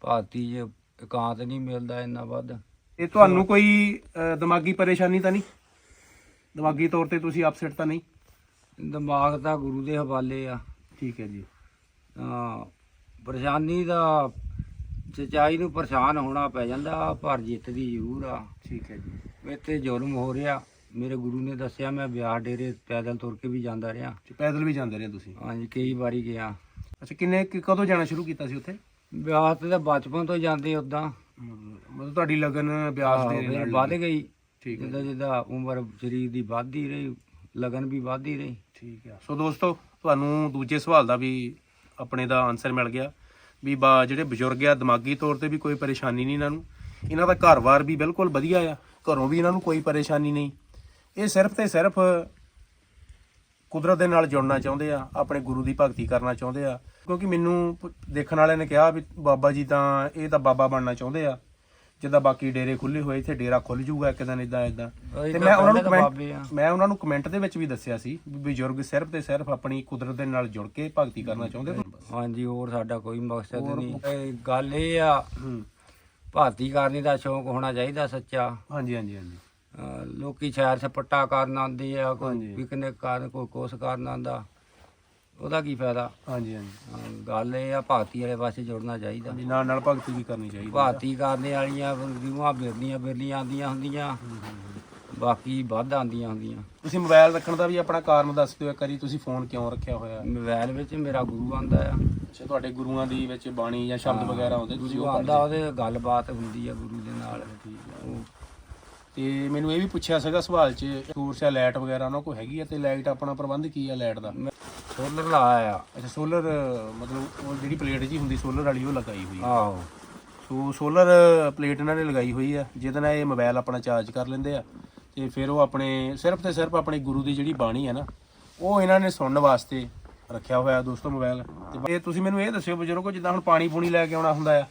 ਭਾਰਤੀ 'ਚ ਇਕਾਂਤ ਨਹੀਂ ਮਿਲਦਾ ਇੰਨਾ ਵੱਧ। ਇਹ ਤੁਹਾਨੂੰ ਕੋਈ ਅਹ, ਦਿਮਾਗੀ ਪਰੇਸ਼ਾਨੀ ਤਾਂ ਨਹੀਂ? ਦਿਮਾਗੀ ਤੌਰ ਤੇ ਤੁਸੀਂ ਅਪਸੈਟ ਤਾਂ ਨਹੀਂ? ਦਿਮਾਗ ਤਾਂ ਗੁਰੂ ਦੇ ਹਵਾਲੇ ਆ। ਠੀਕ ਹੈ ਜੀ। ਤਾਂ ਪਰੇਸ਼ਾਨੀ ਦਾ ਸੱਚਾਈ ਨੂੰ ਪਰੇਸ਼ਾਨ ਹੋਣਾ ਪੈ ਜਾਂਦਾ ਪਰ ਜਿੱਤਦੀ ਜ਼ਰੂਰ ਆ। ਠੀਕ ਹੈ ਜੀ। ਇੱਥੇ ਜ਼ੁਲਮ ਹੋ ਰਿਹਾ। ਮੇਰੇ ਗੁਰੂ ਨੇ ਦੱਸਿਆ ਮੈਂ ਵਿਆਹ ਡੇਰੇ ਪੈਦਲ ਤੁਰ ਕੇ ਵੀ ਜਾਂਦਾ ਰਿਹਾ। ਪੈਦਲ ਵੀ ਜਾਂਦੇ ਰਹੇ ਤੁਸੀਂ? ਹਾਂਜੀ ਕਈ ਵਾਰੀ ਗਿਆ। ਅੱਛਾ ਕਿੰਨੇ ਕਿ- ਕਦੋਂ ਜਾਣਾ ਸ਼ੁਰੂ ਕੀਤਾ ਸੀ ਉੱਥੇ? ਵਿਆਹ ਤੇ ਤਾਂ ਬਚਪਨ ਤੋਂ ਜਾਂਦੇ ਉਦਾਂ। ਮਤਲਬ ਤੁਹਾਡੀ ਲਗਨ ਬਿਆਸ ਦੇ ਨਾਲ ਵੱਧ ਗਈ। ਠੀਕ ਹੈ। ਜਿੱਦਾਂ ਜਿੱਦਾਂ ਉਮਰ ਸਰੀਰ ਦੀ ਵੱਧਦੀ ਰਹੀ ਲਗਨ ਵੀ ਵੱਧਦੀ ਰਹੀ। ਠੀਕ ਹੈ। ਸੋ ਦੋਸਤੋ ਤੁਹਾਨੂੰ ਦੂਜੇ ਸਵਾਲ ਦਾ ਵੀ ਆਪਣੇ ਦਾ ਆਨਸਰ ਮਿਲ ਗਿਆ। ਵੀ ਬਾ ਜਿਹੜੇ ਬਜ਼ੁਰਗ ਆ, ਦਿਮਾਗੀ ਤੌਰ ਤੇ ਵੀ ਕੋਈ ਪਰੇਸ਼ਾਨੀ ਨਹੀਂ ਇਹਨਾਂ ਨੂੰ। ਇਹਨਾਂ ਦਾ ਘਰ-ਬਾਰ ਵੀ ਬਿਲਕੁਲ ਵਧੀਆ ਆ। ਘਰੋਂ ਵੀ ਇਹਨਾਂ ਨੂੰ ਕੋਈ ਪਰੇਸ਼ਾਨੀ ਨਹੀਂ। ਇਹ ਸਿਰਫ ਤੇ ਸਿਰਫ ਕੁਦਰਤ ਦੇ ਨਾਲ ਜੁੜਨਾ ਚਾਹੁੰਦੇ ਆ, ਆਪਣੇ ਗੁਰੂ ਦੀ ਭਗਤੀ ਕਰਨਾ ਚਾਹੁੰਦੇ ਆ। ਕਿਉਂਕਿ ਮੈਨੂੰ ਦੇਖਣ ਵਾਲਿਆਂ ਨੇ ਕਿਹਾ ਵੀ ਬਾਬਾ ਜੀ ਤਾਂ ਇਹ ਤਾਂ ਬਾਬਾ ਬਣਨਾ ਚਾਹੁੰਦੇ ਆ। ਜਿੱਦਾਂ ਬਾਕੀ ਡੇਰੇ ਖੁੱਲੇ ਹੋਏ ਇੱਥੇ ਡੇਰਾ ਖੁੱਲ ਜਾਊਗਾ ਇੱਕ ਦਿਨ ਇਦਾਂ ਇਦਾਂ ਤੇ ਮੈਂ ਉਹਨਾਂ ਨੂੰ ਕਮੈਂਟ। ਮੈਂ ਉਹਨਾਂ ਨੂੰ ਕਮੈਂਟ ਦੇ ਵਿੱਚ ਵੀ ਦੱਸਿਆ ਸੀ ਵੀ ਬਜ਼ੁਰਗ ਸਿਰਫ ਤੇ ਸਿਰਫ ਆਪਣੀ ਕੁਦਰਤ ਦੇ ਨਾਲ ਜੁੜ ਕੇ ਭਗਤੀ ਕਰਨਾ ਚਾਹੁੰਦੇ ਨੇ। ਹਾਂਜੀ ਹੋਰ ਸਾਡਾ ਕੋਈ ਮਕਸਦ ਨਹੀਂ। ਇਹ ਗੱਲ ਇਹ ਆ ਹੂੰ। ਭਾਰਤੀ ਕਰਨੀ ਦਾ ਸ਼ੌਂਕ ਹੋਣਾ ਚਾਹੀਦਾ ਸੱਚਾ। ਹਾਂਜੀ ਹਾਂਜੀ ਹਾਂਜੀ। ਲੋਕੀ ਸ਼ਹਿਰ ਸਪੱਟਾ ਕਰਨ ਆਉਂਦੇ ਆ ਕੋਈ ਹਾਂਜੀ। ਪਿਕਨਿਕ ਕਰਨ ਕੋਈ ਕੁਛ ਕਰਨ ਆਉਂਦਾ। ਉਹਦਾ ਕੀ ਫਾਇਦਾ? ਹਾਂਜੀ ਹਾਂਜੀ। ਗੱਲ ਇਹ ਆ ਭਾਰਤੀ ਵਾਲੇ ਪਾਸੇ ਜੁੜਨਾ ਚਾਹੀਦਾ। ਹਾਂਜੀ, ਨਾਲ ਨਾਲ ਭਗਤੀ ਵੀ ਕਰਨੀ ਚਾਹੀਦੀ ਹੈ। ਭਾਰਤੀ ਕਰਨੇ ਵਾਲੀਆਂ ਰਿਵਾਂ ਬਿਰਲੀਆਂ ਬਿਰਲੀਆਂ ਆਉਂਦੀਆਂ ਹੁੰਦੀਆਂ। ਬਾਕੀ ਵੱਧ ਆਉਂਦੀਆਂ ਹੁੰਦੀਆਂ। ਤੁਸੀਂ ਮੋਬਾਈਲ ਰੱਖਣ ਦਾ ਵੀ ਆਪਣਾ ਕਾਰਨ ਦੱਸ ਦਿਓ ਇੱਕ ਵਾਰੀ ਤੁਸੀਂ ਫੋਨ ਕਿਉਂ ਰੱਖਿਆ ਹੋਇਆ? ਮੋਬਾਈਲ ਵਿੱਚ ਮੇਰਾ ਗੁਰੂ ਆਂਦਾ ਆ। ਅੱਛਾ ਤੁਹਾਡੇ ਗੁਰੂਆਂ ਦੀ ਵਿੱਚ ਬਾਣੀ ਜਾਂ ਸ਼ਬਦ ਵਗੈਰਾ ਆਉਂਦੇ ਤੁਸੀਂ ਗੁਰੂ ਉਹ ਆਂਦਾ ਉਹਦੇ ਗੱਲਬਾਤ ਹੁੰਦੀ ਆ ਗੁਰੂ ਦੇ ਨਾਲ। ਉਹ ਤੇ ਮੈਨੂੰ ਇਹ ਵੀ ਪੁੱਛਿਆ ਸੀਗਾ ਸਵਾਲ 'ਚ ਸੋਰਸ ਜਾਂ ਲਾਈਟ ਵਗੈਰਾ ਉਹਨਾਂ ਕੋਲ ਹੈਗੀ ਹੈ ਤੇ ਲਾਈਟ ਆਪਣਾ ਪ੍ਰਬੰਧ ਕੀ ਹੈ ਲਾਈਟ ਦਾ? ਸੋਲਰ ਲਾਇਆ ਆ ਅੱਛਾ ਸੋਲਰ ਮਤਲਬ ਉਹ ਜਿਹੜੀ ਪਲੇਟ ਜੀ ਹੁੰਦੀ ਸੋਲਰ ਵਾਲੀ ਉਹ ਲਗਾਈ ਹੋਈ ਹੈ ਆਹੋ। ਸੋ ਸੋਲਰ ਪਲੇਟ ਇਹਨਾਂ ਨੇ ਲਗਾਈ ਹੋਈ ਆ ਜਿਹਦੇ ਨਾਲ ਇਹ ਮੋਬਾਈਲ ਆਪਣਾ ਚਾਰਜ ਕਰ ਲੈਂਦੇ ਆ। ਤੇ ਫਿਰ ਉਹ ਆਪਣੇ ਸਿਰਫ ਤੇ ਸਿਰਫ ਆਪਣੇ ਗੁਰੂ ਦੀ ਜਿਹੜੀ ਬਾਣੀ ਹੈ ਨਾ ਉਹ ਇਹਨਾਂ ਨੇ ਸੁਣਨ ਵਾਸਤੇ ਰੱਖਿਆ ਹੋਇਆ ਦੋਸਤੋ ਮੋਬਾਈਲ ਤੇ ਤੁਸੀਂ ਮੈਨੂੰ ਇਹ ਦੱਸਿਓ ਬਜ਼ੁਰਗੋ ਜਿੱਦਾਂ ਹੁਣ ਪਾਣੀ ਪੂਣੀ ਲੈ ਕੇ ਆਉਣਾ ਹੁੰਦਾ ਆ।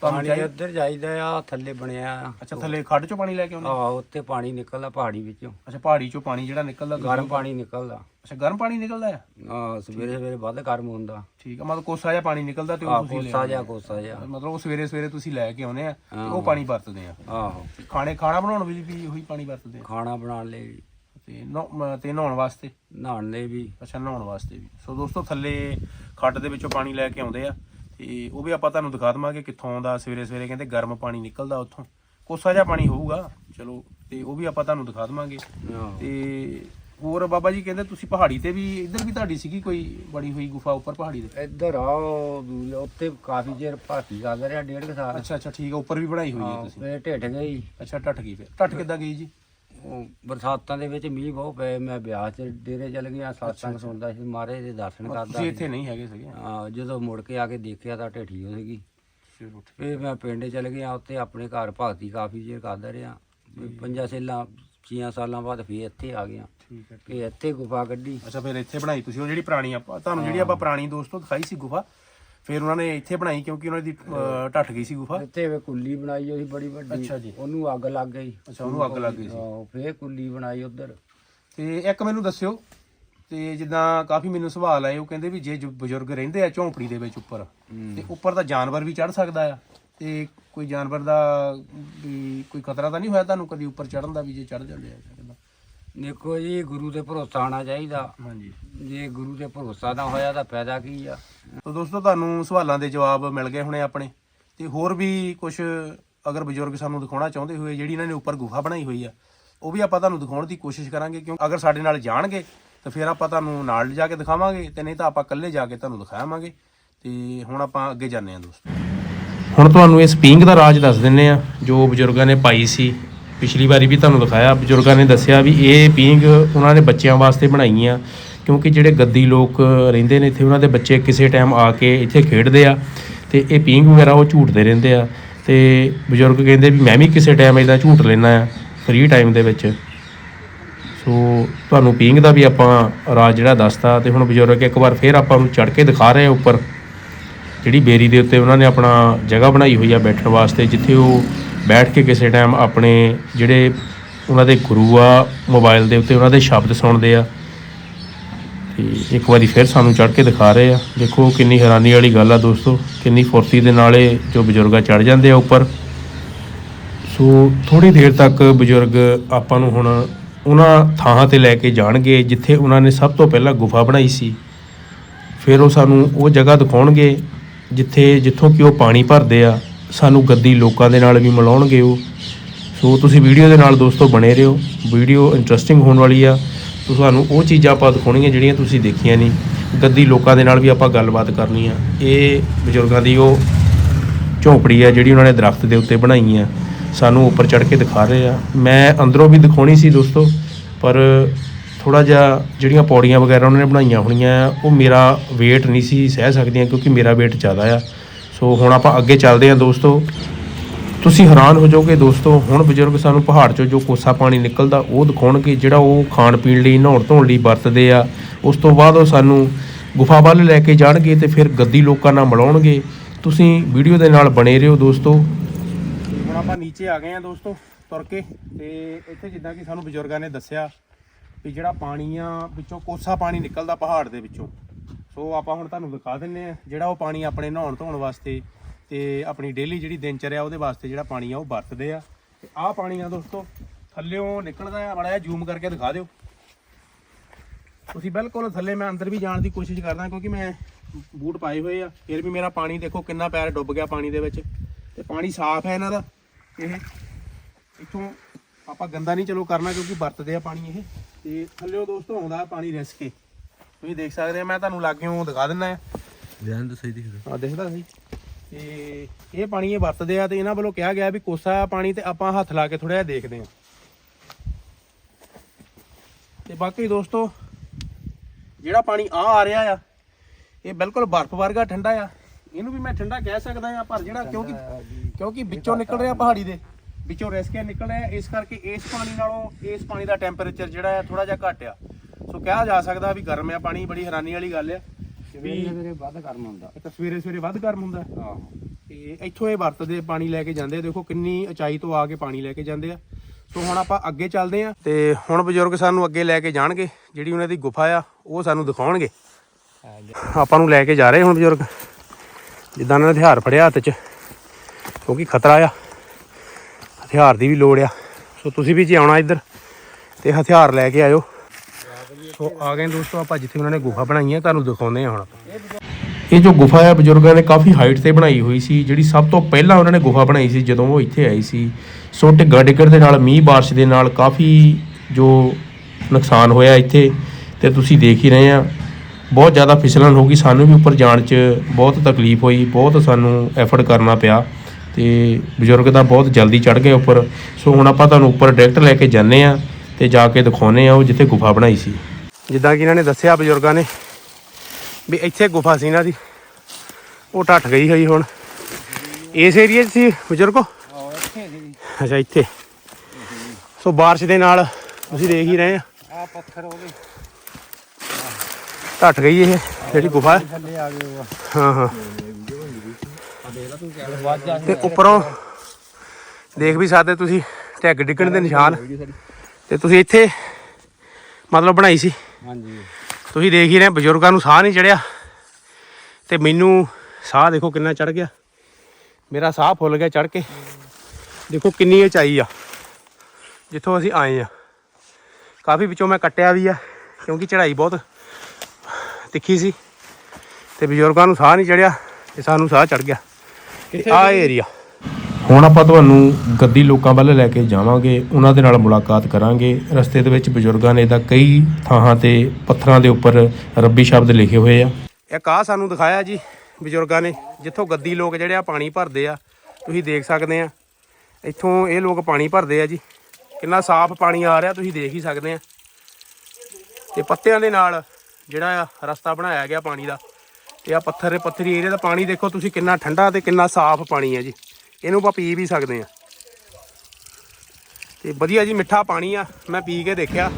ਪਾਣੀ ਉੱਧਰ ਜਾਈਦਾ ਆ ਥੱਲੇ ਬਣਿਆ ਆ। ਅੱਛਾ ਥੱਲੇ ਖੱਡ ਚੋਂ ਪਾਣੀ ਲੈ ਕੇ ਆਉਣਾ ਆਹ ਉੱਤੇ ਪਾਣੀ ਨਿਕਲਦਾ ਪਹਾੜੀ ਵਿੱਚੋਂ। ਅੱਛਾ ਪਹਾੜੀ ਚੋਂ ਪਾਣੀ ਜਿਹੜਾ ਨਿਕਲਦਾ ਗਰਮ ਪਾਣੀ ਨਿਕਲਦਾ। ਅੱਛਾ ਗਰਮ ਪਾਣੀ ਨਿਕਲਦਾ ਆ? ਆ ਸਵੇਰੇ ਸਵੇਰੇ ਵੱਧ ਗਰਮ ਹੁੰਦਾ। ਠੀਕ ਆ ਮਤਲਬ ਕੋਸਾ ਜਿਹਾ ਪਾਣੀ ਨਿਕਲਦਾ ਤੇ ਉਹ ਤੁਸੀਂ ਲੈ ਕੋਸਾ ਜਿਹਾ ਕੋਸਾ ਜਿਹਾ। ਮਤਲਬ ਉਹ ਸਵੇਰੇ ਸਵੇਰੇ ਤੁਸੀਂ ਲੈ ਕੇ ਆਉਨੇ ਆ ਤੇ ਉਹ ਪਾਣੀ ਵਰਤਦੇ ਆ। ਆਹੋ। ਖਾਣੇ ਖਾਣਾ ਬਣਾਉਣ ਵੀ ਵੀ ਉਹੀ ਪਾਣੀ ਵਰਤਦੇ ਆ? ਖਾਣਾ ਬਣਾਉਣ ਲਈ ਤੇ ਨੌ- ਮ- ਤੇ ਨਹਾਉਣ ਵਾਸਤੇ? ਨਹਾਉਣ ਲਈ ਵੀ। ਅੱਛਾ ਨਹਾਉਣ ਵਾਸਤੇ ਵੀ। ਸੋ ਦੋਸਤੋ ਥੱਲੇ ਖੱਡ ਦੇ ਵਿੱਚੋਂ ਪਾਣੀ ਲੈ ਕੇ ਆਉਂਦੇ ਆ। ਤੇ ਉਹ ਵੀ ਆਪਾਂ ਤੁਹਾਨੂੰ ਦਿਖਾ ਦਵਾਂਗੇ ਕਿੱਥੋਂ ਆਉਂਦਾ ਸਵੇਰੇ ਸਵੇਰੇ ਕਹਿੰਦੇ ਗਰਮ ਪਾਣੀ ਨਿਕਲਦਾ ਉੱਥੋਂ। ਕੋਸਾ ਜਿਹਾ ਪਾਣੀ ਹੋਊਗਾ ਚਲੋ ਤੇ ਉਹ ਵੀ ਆਪਾਂ ਤੁਹਾਨੂੰ ਦਿਖਾ ਦਵਾਂਗੇ। ਤੇ ਹੋਰ ਬਾਬਾ ਜੀ ਕਹਿੰਦੇ ਤੁਸੀਂ ਪਹਾੜੀ ਤੇ ਵੀ ਇੱਧਰ ਵੀ ਤੁਹਾਡੀ ਸੀਗੀ ਕੋਈ ਬੜੀ ਹੋਈ ਗੁਫਾ ਉੱਪਰ ਪਹਾੜੀ ਦੇ ਇੱਧਰ ਦੂਜੇ ਉੱਤੇ ਕਾਫੀ ਚਿਰ ਭਾਤੀ ਕਰਦਾ ਰਿਹਾ ਡੇਢ ਕੁ ਸਾਲ। ਅੱਛਾ ਅੱਛਾ ਠੀਕ ਆ ਉੱਪਰ ਵੀ ਬਣਾਈ ਹੋਈ ਹੈ ਹਾਂ, ਤੁਸੀਂ। ਫਿਰ ਢਿੱਠ ਗਈ। ਅੱਛਾ ਟੱਟ ਗਈ ਫਿਰ। ਟੱਟ ਕਿੱਦਾਂ ਗਈ ਜੀ? ਉਹ ਬਰਸਾਤਾਂ ਦੇ ਵਿੱਚ ਮੀਂਹ ਬਹੁਤ ਪਏ ਮੈਂ ਵਿਆਹ 'ਚ ਡੇਰੇ ਚਲ ਗਿਆ satsang ਸੁਣਦਾ ਸੀ ਮਹਾਰਾਜ ਦੇ ਦਰਸ਼ਨ ਕਰਦਾ ਤੁਸੀਂ ਇੱਥੇ ਨਹੀਂ ਹੈਗੇ ਸੀਗੇ? ਹਾਂ, ਜਦੋਂ ਮੁੜ ਕੇ ਆ ਕੇ ਦੇਖਿਆ ਤਾਂ ਢੇਠੀ ਹੋ ਸੀਗੀ। ਚਲੋ ਠੀਕ। ਫਿਰ ਮੈਂ ਪਿੰਡ ਚਲ ਗਿਆ ਉੱਥੇ ਆਪਣੇ ਘਰ ਭਗਤੀ ਕਾਫੀ ਚਿਰ ਕਰਦਾ ਰਿਹਾ। ਵੀ ਪੰਜਾਂ ਛੇਲਾਂ ਛੀਆਂ ਸਾਲਾਂ ਬਾਅਦ ਫਿਰ ਇੱਥੇ ਆ ਗਿਆ। ਠੀਕ ਹੈ ਕਿ ਇੱਥੇ ਗੁਫਾ ਕੱਢੀ। ਅੱਛਾ ਫਿਰ ਇੱਥੇ ਬਣਾਈ ਤੁਸੀਂ ਉਹ ਜਿਹੜੀ ਪੁਰਾਣੀ ਆਪਾਂ ਤੁਹਾਨੂੰ ਜਿਹੜੀ ਆਪਾਂ ਪੁਰਾਣੀ ਦੋਸਤੋ ਦਿਖਾਈ ਸੀ ਗੁਫਾ ਫਿਰ ਉਹਨਾਂ ਨੇ ਇੱਥੇ ਬਣਾਈ ਕਿਉਂਕਿ ਉਹਨਾਂ ਦੀ ਅਹ, ਢੱਠ ਗਈ ਸੀ ਗੁਫਾ। ਇੱਥੇ ਵੇ ਕੁੱਲੀ ਬਣਾਈ ਹੋਈ ਬੜੀ ਵੱਡੀ। ਅੱਛਾ ਜੀ। ਉਹਨੂੰ ਅੱਗ ਲੱਗ ਗਈ। ਅੱਛਾ ਉਹਨੂੰ ਅੱਗ ਲੱਗ ਗਈ ਸੀ। ਆਹੋ, ਫੇਰ ਕੁੱਲੀ ਬਣਾਈ ਉਧਰ। ਤੇ ਇੱਕ ਮੈਨੂੰ ਦੱਸਿਓ ਤੇ ਜਿੱਦਾਂ ਕਾਫੀ ਮੈਨੂੰ ਸਵਾਲ ਆਏ ਉਹ ਕਹਿੰਦੇ ਵੀ ਜੇ ਜੋ ਬਜ਼ੁਰਗ ਰਹਿੰਦੇ ਆ ਝੌਂਪੜੀ ਦੇ ਵਿੱਚ ਉੱਪਰ ਤੇ ਉੱਪਰ ਤਾਂ ਜਾਨਵਰ ਵੀ ਚੜ ਸਕਦਾ ਆ? ਤੇ ਕੋਈ ਜਾਨਵਰ ਦਾ ਵੀ ਕੋਈ ਖਤਰਾ ਤਾਂ ਨਹੀਂ ਹੋਇਆ ਤੁਹਾਨੂੰ ਕਦੀ ਉੱਪਰ ਚੜਨ ਦਾ ਵੀ ਜੇ ਚੜ ਜਾਂਦੇ ਆ ਕਿੱਦਾਂ? ਦੇਖੋ ਜੀ ਗੁਰੂ ਤੇ ਭਰੋਸਾ ਆਣਾ ਚਾਹੀਦਾ। ਹਾਂਜੀ। ਜੇ ਗੁਰੂ ਤੇ ਭਰੋਸਾ ਨਾ ਹੋਇਆ ਤਾਂ ਫਾਇਦਾ ਕੀ ਆ? ਤਾਂ ਦੋਸਤੋ, ਤੁਹਾਨੂੰ ਸਵਾਲਾਂ ਦੇ ਜਵਾਬ ਮਿਲ ਗਏ ਹੋਣੇ ਆਪਣੇ। ਤੇ ਹੋਰ ਵੀ ਕੁਝ ਅਗਰ ਬਜ਼ੁਰਗ ਸਾਨੂੰ ਦਿਖਾਉਣਾ ਚਾਹੁੰਦੇ ਹੋਏ, ਜਿਹੜੀ ਇਹਨਾਂ ਨੇ ਉੱਪਰ ਗੁਫਾ ਬਣਾਈ ਹੋਈ ਆ, ਉਹ ਵੀ ਆਪਾਂ ਤੁਹਾਨੂੰ ਦਿਖਾਉਣ ਦੀ ਕੋਸ਼ਿਸ਼ ਕਰਾਂਗੇ। ਕਿਉਂਕਿ ਅਗਰ ਸਾਡੇ ਨਾਲ ਜਾਣਗੇ, ਤਾਂ ਫਿਰ ਆਪਾਂ ਤੁਹਾਨੂੰ ਨਾਲ ਲਿਜਾ ਕੇ ਦਿਖਾਵਾਂਗੇ, ਤੇ ਨਹੀਂ ਤਾਂ ਆਪਾਂ ਇਕੱਲੇ ਜਾ ਕੇ ਤੁਹਾਨੂੰ ਦਿਖਾਵਾਂਗੇ। ਤੇ ਹੁਣ ਆਪਾਂ ਅੱਗੇ ਜਾਂਦੇ ਹਾਂ ਦੋਸਤੋ। ਹੁਣ ਤੁਹਾਨੂੰ ਇਸ ਪੀਂਗ ਦਾ ਰਾਜ ਦੱਸ ਦਿੰਨੇ ਆ ਜੋ ਬਜ਼ੁਰਗਾਂ ਨੇ ਪਾਈ ਸੀ। ਪਿਛਲੀ ਵਾਰੀ ਵੀ ਤੁਹਾਨੂੰ ਦਿਖਾਇਆ, ਬਜ਼ੁਰਗਾਂ ਨੇ ਦੱਸਿਆ ਵੀ ਇਹ ਪੀਂਗ ਉਹਨਾਂ ਨੇ ਬੱਚਿਆਂ ਵਾਸਤੇ ਬਣਾਈ ਆ। ਕਿਉਂਕਿ ਜਿਹੜੇ ਗੱਦੀ ਲੋਕ ਰਹਿੰਦੇ ਨੇ ਇੱਥੇ, ਉਹਨਾਂ ਦੇ ਬੱਚੇ ਕਿਸੇ ਟਾਈਮ ਆ ਕੇ ਇੱਥੇ ਖੇਡਦੇ ਆ ਤੇ ਇਹ ਪੀਂਗ ਵਗੈਰਾ ਉਹ ਝੂਟਦੇ ਰਹਿੰਦੇ ਆ। ਤੇ ਬਜ਼ੁਰਗ ਕਹਿੰਦੇ ਵੀ ਮੈਂ ਵੀ ਕਿਸੇ ਟਾਈਮ ਇਦਾਂ ਝੂਟ ਲੈਣਾ ਆ ਫ੍ਰੀ ਟਾਈਮ ਦੇ ਵਿੱਚ। ਸੋ ਤੁਹਾਨੂੰ ਪੀਂਗ ਦਾ ਵੀ ਆਪਾਂ ਰਾਜ ਜਿਹੜਾ ਦੱਸਤਾ ਤੇ ਹੁਣ ਬਜ਼ੁਰਗ ਇੱਕ ਵਾਰ ਫੇਰ ਆਪਾਂ ਨੂੰ ਚੜ ਕੇ ਦਿਖਾ ਰਹੇ ਆ ਉੱਪਰ। ਜਿਹੜੀ ਬੇਰੀ ਦੇ ਉੱਤੇ ਉਹਨਾਂ ਨੇ ਆਪਣਾ ਜਗ੍ਹਾ ਬਣਾਈ ਹੋਈ ਆ ਬੈਠਣ ਵਾਸਤੇ, ਜਿੱਥੇ ਉਹ ਬੈਠ ਕੇ ਕਿਸੇ ਟਾਈਮ ਆਪਣੇ ਜਿਹੜੇ ਉਹਨਾਂ ਦੇ ਗੁਰੂ ਆ, ਮੋਬਾਈਲ ਦੇ ਉੱਤੇ ਉਹਨਾਂ ਦੇ ਸ਼ਬਦ ਸੁਣਦੇ ਆ। ਤੇ ਇੱਕ ਵਾਰੀ ਫਿਰ ਸਾਨੂੰ ਚੜ ਕੇ ਦਿਖਾ ਰਹੇ ਆ। ਦੇਖੋ ਕਿੰਨੀ ਹੈਰਾਨੀ ਵਾਲੀ ਗੱਲ ਆ ਦੋਸਤੋ, ਕਿੰਨੀ ਫੁਰਤੀ ਦੇ ਨਾਲ ਇਹ ਜੋ ਬਜ਼ੁਰਗਾ ਚੜ ਜਾਂਦੇ ਆ ਉੱਪਰ। ਸੋ ਥੋੜੀ ਦੇਰ ਤੱਕ ਬਜ਼ੁਰਗ ਆਪਾਂ ਨੂੰ ਹੁਣ ਉਹਨਾਂ ਥਾਂ ਤੇ ਲੈ ਕੇ ਜਾਣਗੇ, ਜਿੱਥੇ ਉਹਨਾਂ ਨੇ ਸਭ ਤੋਂ ਪਹਿਲਾਂ ਗੁਫਾ ਬਣਾਈ ਸੀ। ਫਿਰ ਉਹ ਸਾਨੂੰ ਉਹ ਜਗ੍ਹਾ ਦਿਖਾਉਣਗੇ, ਜਿੱਥੇ ਜਿੱਥੋਂ ਕਿ ਉਹ ਪਾਣੀ ਭਰਦੇ ਆ, ਸਾਨੂੰ ਗੱਦੀ ਲੋਕਾਂ ਦੇ ਨਾਲ ਵੀ ਮਿਲਾਉਣਗੇ ਉਹ। ਸੋ ਤੁਸੀਂ ਵੀਡੀਓ ਦੇ ਨਾਲ ਦੋਸਤੋ ਬਣੇ ਰਹੋ। ਵੀਡੀਓ ਇੰਟਰਸਟਿੰਗ ਹੋਣ ਵਾਲੀ ਆ। ਤੁਹਾਨੂੰ ਉਹ ਚੀਜ਼ਾਂ ਆਪਾਂ ਦਿਖਾਉਣੀਆਂ ਜਿਹੜੀਆਂ ਤੁਸੀਂ ਦੇਖੀਆਂ ਨਹੀਂ। ਗੱਦੀ ਲੋਕਾਂ ਦੇ ਨਾਲ ਵੀ ਆਪਾਂ ਗੱਲਬਾਤ ਕਰਨੀ ਆ। ਇਹ ਬਜ਼ੁਰਗਾਂ ਦੀ ਉਹ ਝੌਂਪੜੀ ਆ ਜਿਹੜੀ ਉਹਨਾਂ ਨੇ ਦਰਖਤ ਦੇ ਉੱਤੇ ਬਣਾਈ ਆ। ਸਾਨੂੰ ਉੱਪਰ ਚੜ੍ਹ ਕੇ ਦਿਖਾ ਰਹੇ ਆ। ਮੈਂ ਅੰਦਰੋਂ ਵੀ ਦਿਖਾਉਣੀ ਸੀ ਦੋਸਤੋ, ਪਰ ਥੋੜਾ ਜਿਹਾ ਜਿਹੜੀਆਂ ਪੌੜੀਆਂ ਵਗੈਰਾ ਉਹਨਾਂ ਨੇ ਬਣਾਈਆਂ ਹੋਣੀਆਂ ਆ, ਉਹ ਮੇਰਾ weight ਨਹੀਂ ਸੀ ਸਹਿ ਸਕਦੀਆਂ ਕਿਉਂਕਿ ਮੇਰਾ weight ਜ਼ਿਆਦਾ ਆ। ਸੋ ਹੁਣ ਆਪਾਂ ਅੱਗੇ ਚੱਲਦੇ ਆ ਦੋਸਤੋ। ਤੁਸੀਂ ਹੈਰਾਨ ਹੋ ਜਾਓਗੇ ਦੋਸਤੋ, ਹੁਣ ਬਜ਼ੁਰਗ ਸਾਨੂੰ ਪਹਾੜ 'ਚੋਂ ਜੋ ਕੋਸਾ ਪਾਣੀ ਨਿਕਲਦਾ, ਉਹ ਦਿਖਾਉਣਗੇ, ਜਿਹੜਾ ਉਹ ਖਾਣ ਪੀਣ ਲਈ, ਨਹਾਉਣ ਧੋਣ ਲਈ ਵਰਤਦੇ ਆ। ਉਸ ਤੋਂ ਬਾਅਦ ਉਹ ਸਾਨੂੰ ਗੁਫਾ ਵੱਲ ਲੈ ਕੇ ਜਾਣਗੇ ਤੇ ਫਿਰ ਗੱਦੀ ਲੋਕਾਂ ਨਾਲ ਮਿਲਾਉਣਗੇ। ਤੁਸੀਂ ਵੀਡੀਓ ਦੇ ਨਾਲ ਬਣੇ ਰਹੋ ਦੋਸਤੋ। ਹੁਣ ਆਪਾਂ ਨੀਚੇ ਆ ਗਏ ਆ ਦੋਸਤੋ, ਤੁਰ ਕੇ, ਤੇ ਇੱਥੇ ਜਿੱਦਾਂ ਕਿ ਸਾਨੂੰ ਬਜ਼ੁਰਗਾਂ ਨੇ ਦੱਸਿਆ ਵੀ ਜਿਹੜਾ ਪਾਣੀ ਆ, ਵਿੱਚੋਂ ਕੋਸਾ ਪਾਣੀ ਨਿਕਲਦਾ ਪਹਾੜ ਦੇ ਵਿੱਚੋਂ। ਸੋ ਆਪਾਂ ਹੁਣ ਤੁਹਾਨੂੰ ਦਿਖਾ ਦਿੰਨੇ ਆ, ਜਿਹੜਾ ਉਹ ਪਾਣੀ ਆਪਣੇ ਨਹਾਉਣ ਧੋਣ ਵਾਸਤੇ ਤੇ ਆਪਣੀ ਡੇਲੀ ਜਿਹੜੀ ਦਿਨਚਰਿਆ ਉਹਦੇ ਵਾਸਤੇ ਜਿਹੜਾ ਪਾਣੀ ਆ ਉਹ ਵਰਤਦੇ ਆ। ਤੇ ਆਹ ਪਾਣੀ ਆ ਦੋਸਤੋ ਥੱਲਿਓਂ ਨਿਕਲਦਾ ਆ ਬੜਾ ਜਿਹਾ ਜ਼ੂਮ ਕਰਕੇ ਦਿਖਾ ਦਿਓ। ਤੁਸੀਂ ਬਿਲਕੁਲ ਥੱਲੇ ਮੈਂ ਅੰਦਰ ਵੀ ਜਾਣ ਦੀ ਕੋਸ਼ਿਸ਼ ਕਰਦਾ ਕਿਉਂਕਿ ਮੈਂ ਬੂਟ ਪਾਏ ਹੋਏ ਆ ਫਿਰ ਵੀ ਮੇਰਾ ਪਾਣੀ ਦੇਖੋ ਕਿੰਨਾ ਪੈਰ ਡੁੱਬ ਗਿਆ ਪਾਣੀ ਦੇ ਵਿੱਚ। ਤੇ ਪਾਣੀ ਸਾਫ਼ ਹੈ ਇਹਨਾਂ ਦਾ ਇਹ ਇੱਥੋਂ ਆਪਾਂ ਗੰਦਾ ਨਹੀਂ ਚਲੋ ਕਰਨਾ ਕਿਉਂਕਿ ਵਰਤਦੇ ਆ ਪਾਣੀ ਇਹ। ਤੇ ਥੱਲਿਓ ਦੋਸਤੋ ਆਉਂਦਾ ਪਾਣੀ ਰਿਸ ਕੇ। ਤੁਸੀਂ ਦੇਖ ਸਕਦੇ ਆ ਮੈਂ ਤੁਹਾਨੂੰ ਲਾਗਿਓਂ ਦਿਖਾ ਦਿੰਦਾ ਆ। ਬਿਆਨ ਤਾਂ ਸਹੀ ਦਿਖਦਾ ਆ ਦਿਖਦਾ ਸੀ? ਤੇ ਇਹ ਪਾਣੀ ਇਹ ਵਰਤਦੇ ਆ ਤੇ ਇਹਨਾਂ ਵੱਲੋਂ ਕਿਹਾ ਗਿਆ ਵੀ ਕੋਸਾ ਪਾਣੀ ਤੇ ਆਪਾਂ ਹੱਥ ਲਾ ਕੇ ਥੋੜਾ ਜਿਹਾ ਦੇਖਦੇ ਆ ਤੇ ਬਾਕੀ ਦੋਸਤੋ ਜਿਹੜਾ ਪਾਣੀ ਆ ਆ ਰਿਹਾ ਆ ਇਹ ਬਿਲਕੁਲ ਬਰਫ਼ ਵਰਗਾ ਠੰਡਾ ਆ। ਇਹਨੂੰ ਵੀ ਮੈਂ ਠੰਡਾ ਕਹਿ ਸਕਦਾ ਆ ਪਰ ਜਿਹੜਾ ਕਿਉਂਕਿ ਕਿਉਂਕਿ ਵਿੱਚੋਂ ਨਿਕਲ ਰਿਹਾ ਪਹਾੜੀ ਦੇ ਵਿੱਚੋਂ ਰਿਸ ਕੇ ਨਿਕਲ ਰਿਹਾ ਇਸ ਕਰਕੇ ਇਸ ਪਾਣੀ ਨਾਲੋਂ ਇਸ ਪਾਣੀ ਦਾ ਟੈਂਪਰੇਚਰ ਜਿਹੜਾ ਆ ਥੋੜਾ ਜਿਹਾ ਘੱਟ ਆ। ਸੋ ਕਿਹਾ ਜਾ ਸਕਦਾ ਵੀ ਗਰਮ ਆ ਪਾਣੀ ਬੜੀ ਹੈਰਾਨੀ ਵਾਲੀ ਗੱਲ ਆ। ਸਵੇਰੇ ਵੱਧ ਕਰਮ ਹੁੰਦਾ। ਇੱਕ ਸਵੇਰੇ ਸਵੇਰੇ ਵੱਧ ਗਰਮ ਹੁੰਦਾ। ਆਹੋ ਤੇ ਇੱਥੋਂ ਇਹ ਵਰਤਦੇ ਪਾਣੀ ਲੈ ਕੇ ਜਾਂਦੇ ਆ। ਦੇਖੋ ਕਿੰਨੀ ਉਚਾਈ ਤੋਂ ਆ ਕੇ ਪਾਣੀ ਲੈ ਕੇ ਜਾਂਦੇ ਆ। ਸੋ ਹੁਣ ਆਪਾਂ ਅੱਗੇ ਚੱਲਦੇ ਆ। ਤੇ ਹੁਣ ਬਜ਼ੁਰਗ ਸਾਨੂੰ ਅੱਗੇ ਲੈ ਕੇ ਜਾਣਗੇ। ਜਿਹੜੀ ਉਹਨਾਂ ਦੀ ਗੁਫਾ ਆ ਉਹ ਸਾਨੂੰ ਦਿਖਾਉਣਗੇ। ਆਪਾਂ ਨੂੰ ਲੈ ਕੇ ਜਾ ਰਹੇ ਹੁਣ ਬਜ਼ੁਰਗ। ਜਿੱਦਾਂ ਉਹਨਾਂ ਨੇ ਹਥਿਆਰ ਫੜਿਆ ਹੱਥ 'ਚ ਕਿਉਂਕਿ ਖਤਰਾ ਆ। ਹਥਿਆਰ ਦੀ ਵੀ ਲੋੜ ਆ। ਸੋ ਤੁਸੀਂ ਵੀ ਜੇ ਆਉਣਾ ਇੱਧਰ ਤੇ ਹਥਿਆਰ ਲੈ ਕੇ ਆਇਓ। ਸੋ ਆ ਗਏ ਦੋਸਤੋ, ਆਪਾਂ ਜਿੱਥੇ ਉਹਨਾਂ ਨੇ ਗੁਫਾ ਬਣਾਈ ਹੈ ਤੁਹਾਨੂੰ ਦਿਖਾਉਂਦੇ ਹਾਂ ਹੁਣ ਆਪਾਂ। ਇਹ ਜੋ ਗੁਫਾ ਹੈ ਬਜ਼ੁਰਗਾਂ ਨੇ ਕਾਫੀ ਹਾਈਟ ਤੇ ਬਣਾਈ ਹੋਈ ਸੀ, ਜਿਹੜੀ ਸਭ ਤੋਂ ਪਹਿਲਾਂ ਉਹਨਾਂ ਨੇ ਗੁਫਾ ਬਣਾਈ ਸੀ, ਜਦੋਂ ਉਹ ਇੱਥੇ ਆਈ ਸੀ। ਸੋ ਢਿੱਗਾ ਡਿੱਗਣ ਦੇ ਨਾਲ ਮੀਂਹ ਬਾਰਿਸ਼ ਦੇ ਨਾਲ ਕਾਫੀ ਜੋ ਨੁਕਸਾਨ ਹੋਇਆ ਇੱਥੇ, ਤੇ ਤੁਸੀਂ ਦੇਖ ਹੀ ਰਹੇ ਆ। ਬਹੁਤ ਜ਼ਿਆਦਾ ਫਿਸਲਣ ਹੋ ਗਈ, ਸਾਨੂੰ ਵੀ ਉੱਪਰ ਜਾਣ 'ਚ ਬਹੁਤ ਤਕਲੀਫ ਹੋਈ, ਬਹੁਤ ਸਾਨੂੰ ਐਫਰਟ ਕਰਨਾ ਪਿਆ, ਤੇ ਬਜ਼ੁਰਗ ਤਾਂ ਬਹੁਤ ਜਲਦੀ ਚੜ ਗਏ ਉੱਪਰ। ਸੋ ਹੁਣ ਆਪਾਂ ਤੁਹਾਨੂੰ ਉੱਪਰ ਡਾਇਰੈਕਟ ਲੈ ਕੇ ਜਾਂਦੇ ਆ, ਤੇ ਜਾ ਕੇ ਦਿਖਾਉਨੇ ਆ ਉਹ ਜਿੱਥੇ ਗੁਫਾ ਬਣਾਈ ਸੀ। ਜਿੱਦਾਂ ਕਿ ਇਹਨਾਂ ਨੇ ਦੱਸਿਆ ਬਜ਼ੁਰਗਾਂ ਨੇ ਵੀ ਇੱਥੇ ਗੁਫਾ ਸੀ ਇਹਨਾਂ ਦੀ। ਉਹ ਟੱਟ ਗਈ ਹੋਈ ਹੁਣ। ਇਸ ਏਰੀਏ 'ਚ ਸੀ ਬਜ਼ੁਰਗੋ? ਅੱਛਾ ਇੱਥੇ। ਸੋ ਬਾਰਿਸ਼ ਦੇ ਨਾਲ ਤੁਸੀਂ ਦੇਖ ਹੀ ਰਹੇ ਆ। ਆ ਪੱਥਰ ਉਹਦੇ। ਢੱਟ ਗਈ ਇਹ ਜਿਹੜੀ ਗੁਫਾ ਹੈ। ਥੱਲੇ ਆ ਗਏ ਉਹ। ਹਾਂ ਹਾਂ। ਤੇ ਉੱਪਰੋਂ ਦੇਖ ਵੀ ਸਕਦੇ ਤੁਸੀਂ ਢੱਗ ਡਿੱਗਣ ਦੇ ਨਿਸ਼ਾਨ। ਤੇ ਤੁਸੀਂ ਇੱਥੇ ਮਤਲਬ ਬਣਾਈ ਸੀ। ਹਾਂਜੀ। ਤੁਸੀਂ ਦੇਖ ਹੀ ਰਹੇ ਬਜ਼ੁਰਗਾਂ ਨੂੰ ਸਾਹ ਨਹੀਂ ਚੜਿਆ। ਤੇ ਮੈਨੂੰ ਸਾਹ ਦੇਖੋ ਕਿੰਨਾ ਚੜ ਗਿਆ। ਮੇਰਾ ਸਾਹ ਫੁੱਲ ਗਿਆ ਚੜ ਕੇ। ਦੇਖੋ ਕਿੰਨੀ ਉਚਾਈ ਆ। ਜਿੱਥੋਂ ਅਸੀਂ ਆਏ ਆ। ਕਾਫੀ ਵਿੱਚੋਂ ਮੈਂ ਕੱਟਿਆ ਵੀ ਆ ਕਿਉਂਕਿ ਚੜ੍ਹਾਈ ਬਹੁਤ ਤਿੱਖੀ ਸੀ। ਤੇ ਬਜ਼ੁਰਗਾਂ ਨੂੰ ਸਾਹ ਨਹੀਂ ਚੜਿਆ ਤੇ ਸਾਨੂੰ ਸਾਹ ਚੜ ਗਿਆ। ਆ ਏਰੀਆ ਹੁਣ ਆਪਾਂ ਤੁਹਾਨੂੰ ਗੱਦੀ ਲੋਕਾਂ ਵੱਲ ਲੈ ਕੇ ਜਾਵਾਂਗੇ, ਉਹਨਾਂ ਦੇ ਨਾਲ ਮੁਲਾਕਾਤ ਕਰਾਂਗੇ। ਰਸਤੇ ਦੇ ਵਿੱਚ ਬਜ਼ੁਰਗਾਂ ਨੇ ਤਾਂ ਕਈ ਥਾਂ ਤੇ ਪੱਥਰਾਂ ਦੇ ਉੱਪਰ ਰੱਬੀ ਸ਼ਬਦ ਲਿਖੇ ਹੋਏ ਆ। ਇੱਕ ਆ ਸਾਨੂੰ ਦਿਖਾਇਆ ਜੀ, ਬਜ਼ੁਰਗਾਂ ਨੇ, ਜਿੱਥੋਂ ਗੱਦੀ ਲੋਕ ਜਿਹੜੇ ਆ ਪਾਣੀ ਭਰਦੇ ਆ, ਤੁਸੀਂ ਦੇਖ ਸਕਦੇ ਆ। ਇੱਥੋਂ ਇਹ ਲੋਕ ਪਾਣੀ ਭਰਦੇ ਆ ਜੀ। ਕਿੰਨਾ ਸਾਫ਼ ਪਾਣੀ ਆ ਰਿਹਾ, ਤੁਸੀਂ ਦੇਖ ਹੀ ਸਕਦੇ ਆ। ਤੇ ਪੱਤਿਆਂ ਦੇ ਨਾਲ ਜਿਹੜਾ ਆ ਰਸਤਾ ਬਣਾਇਆ ਗਿਆ ਪਾਣੀ ਦਾ। ਤੇ ਆ ਪੱਥਰ, ਪੱਥਰੀ ਏਰੀਆ ਦਾ ਪਾਣੀ ਦੇਖੋ ਤੁਸੀਂ ਕਿੰਨਾ ਠੰਡਾ ਤੇ ਕਿੰਨਾ ਸਾਫ਼ ਪਾਣੀ ਹੈ ਜੀ। ਇਹਨੂੰ ਆਪਾਂ ਪੀ ਵੀ ਸਕਦੇ ਆ ਤੇ ਵਧੀਆ ਜੀ, ਮਿੱਠਾ ਪਾਣੀ ਆ। ਮੈਂ ਪੀ ਕੇ ਦੇਖਿਆ।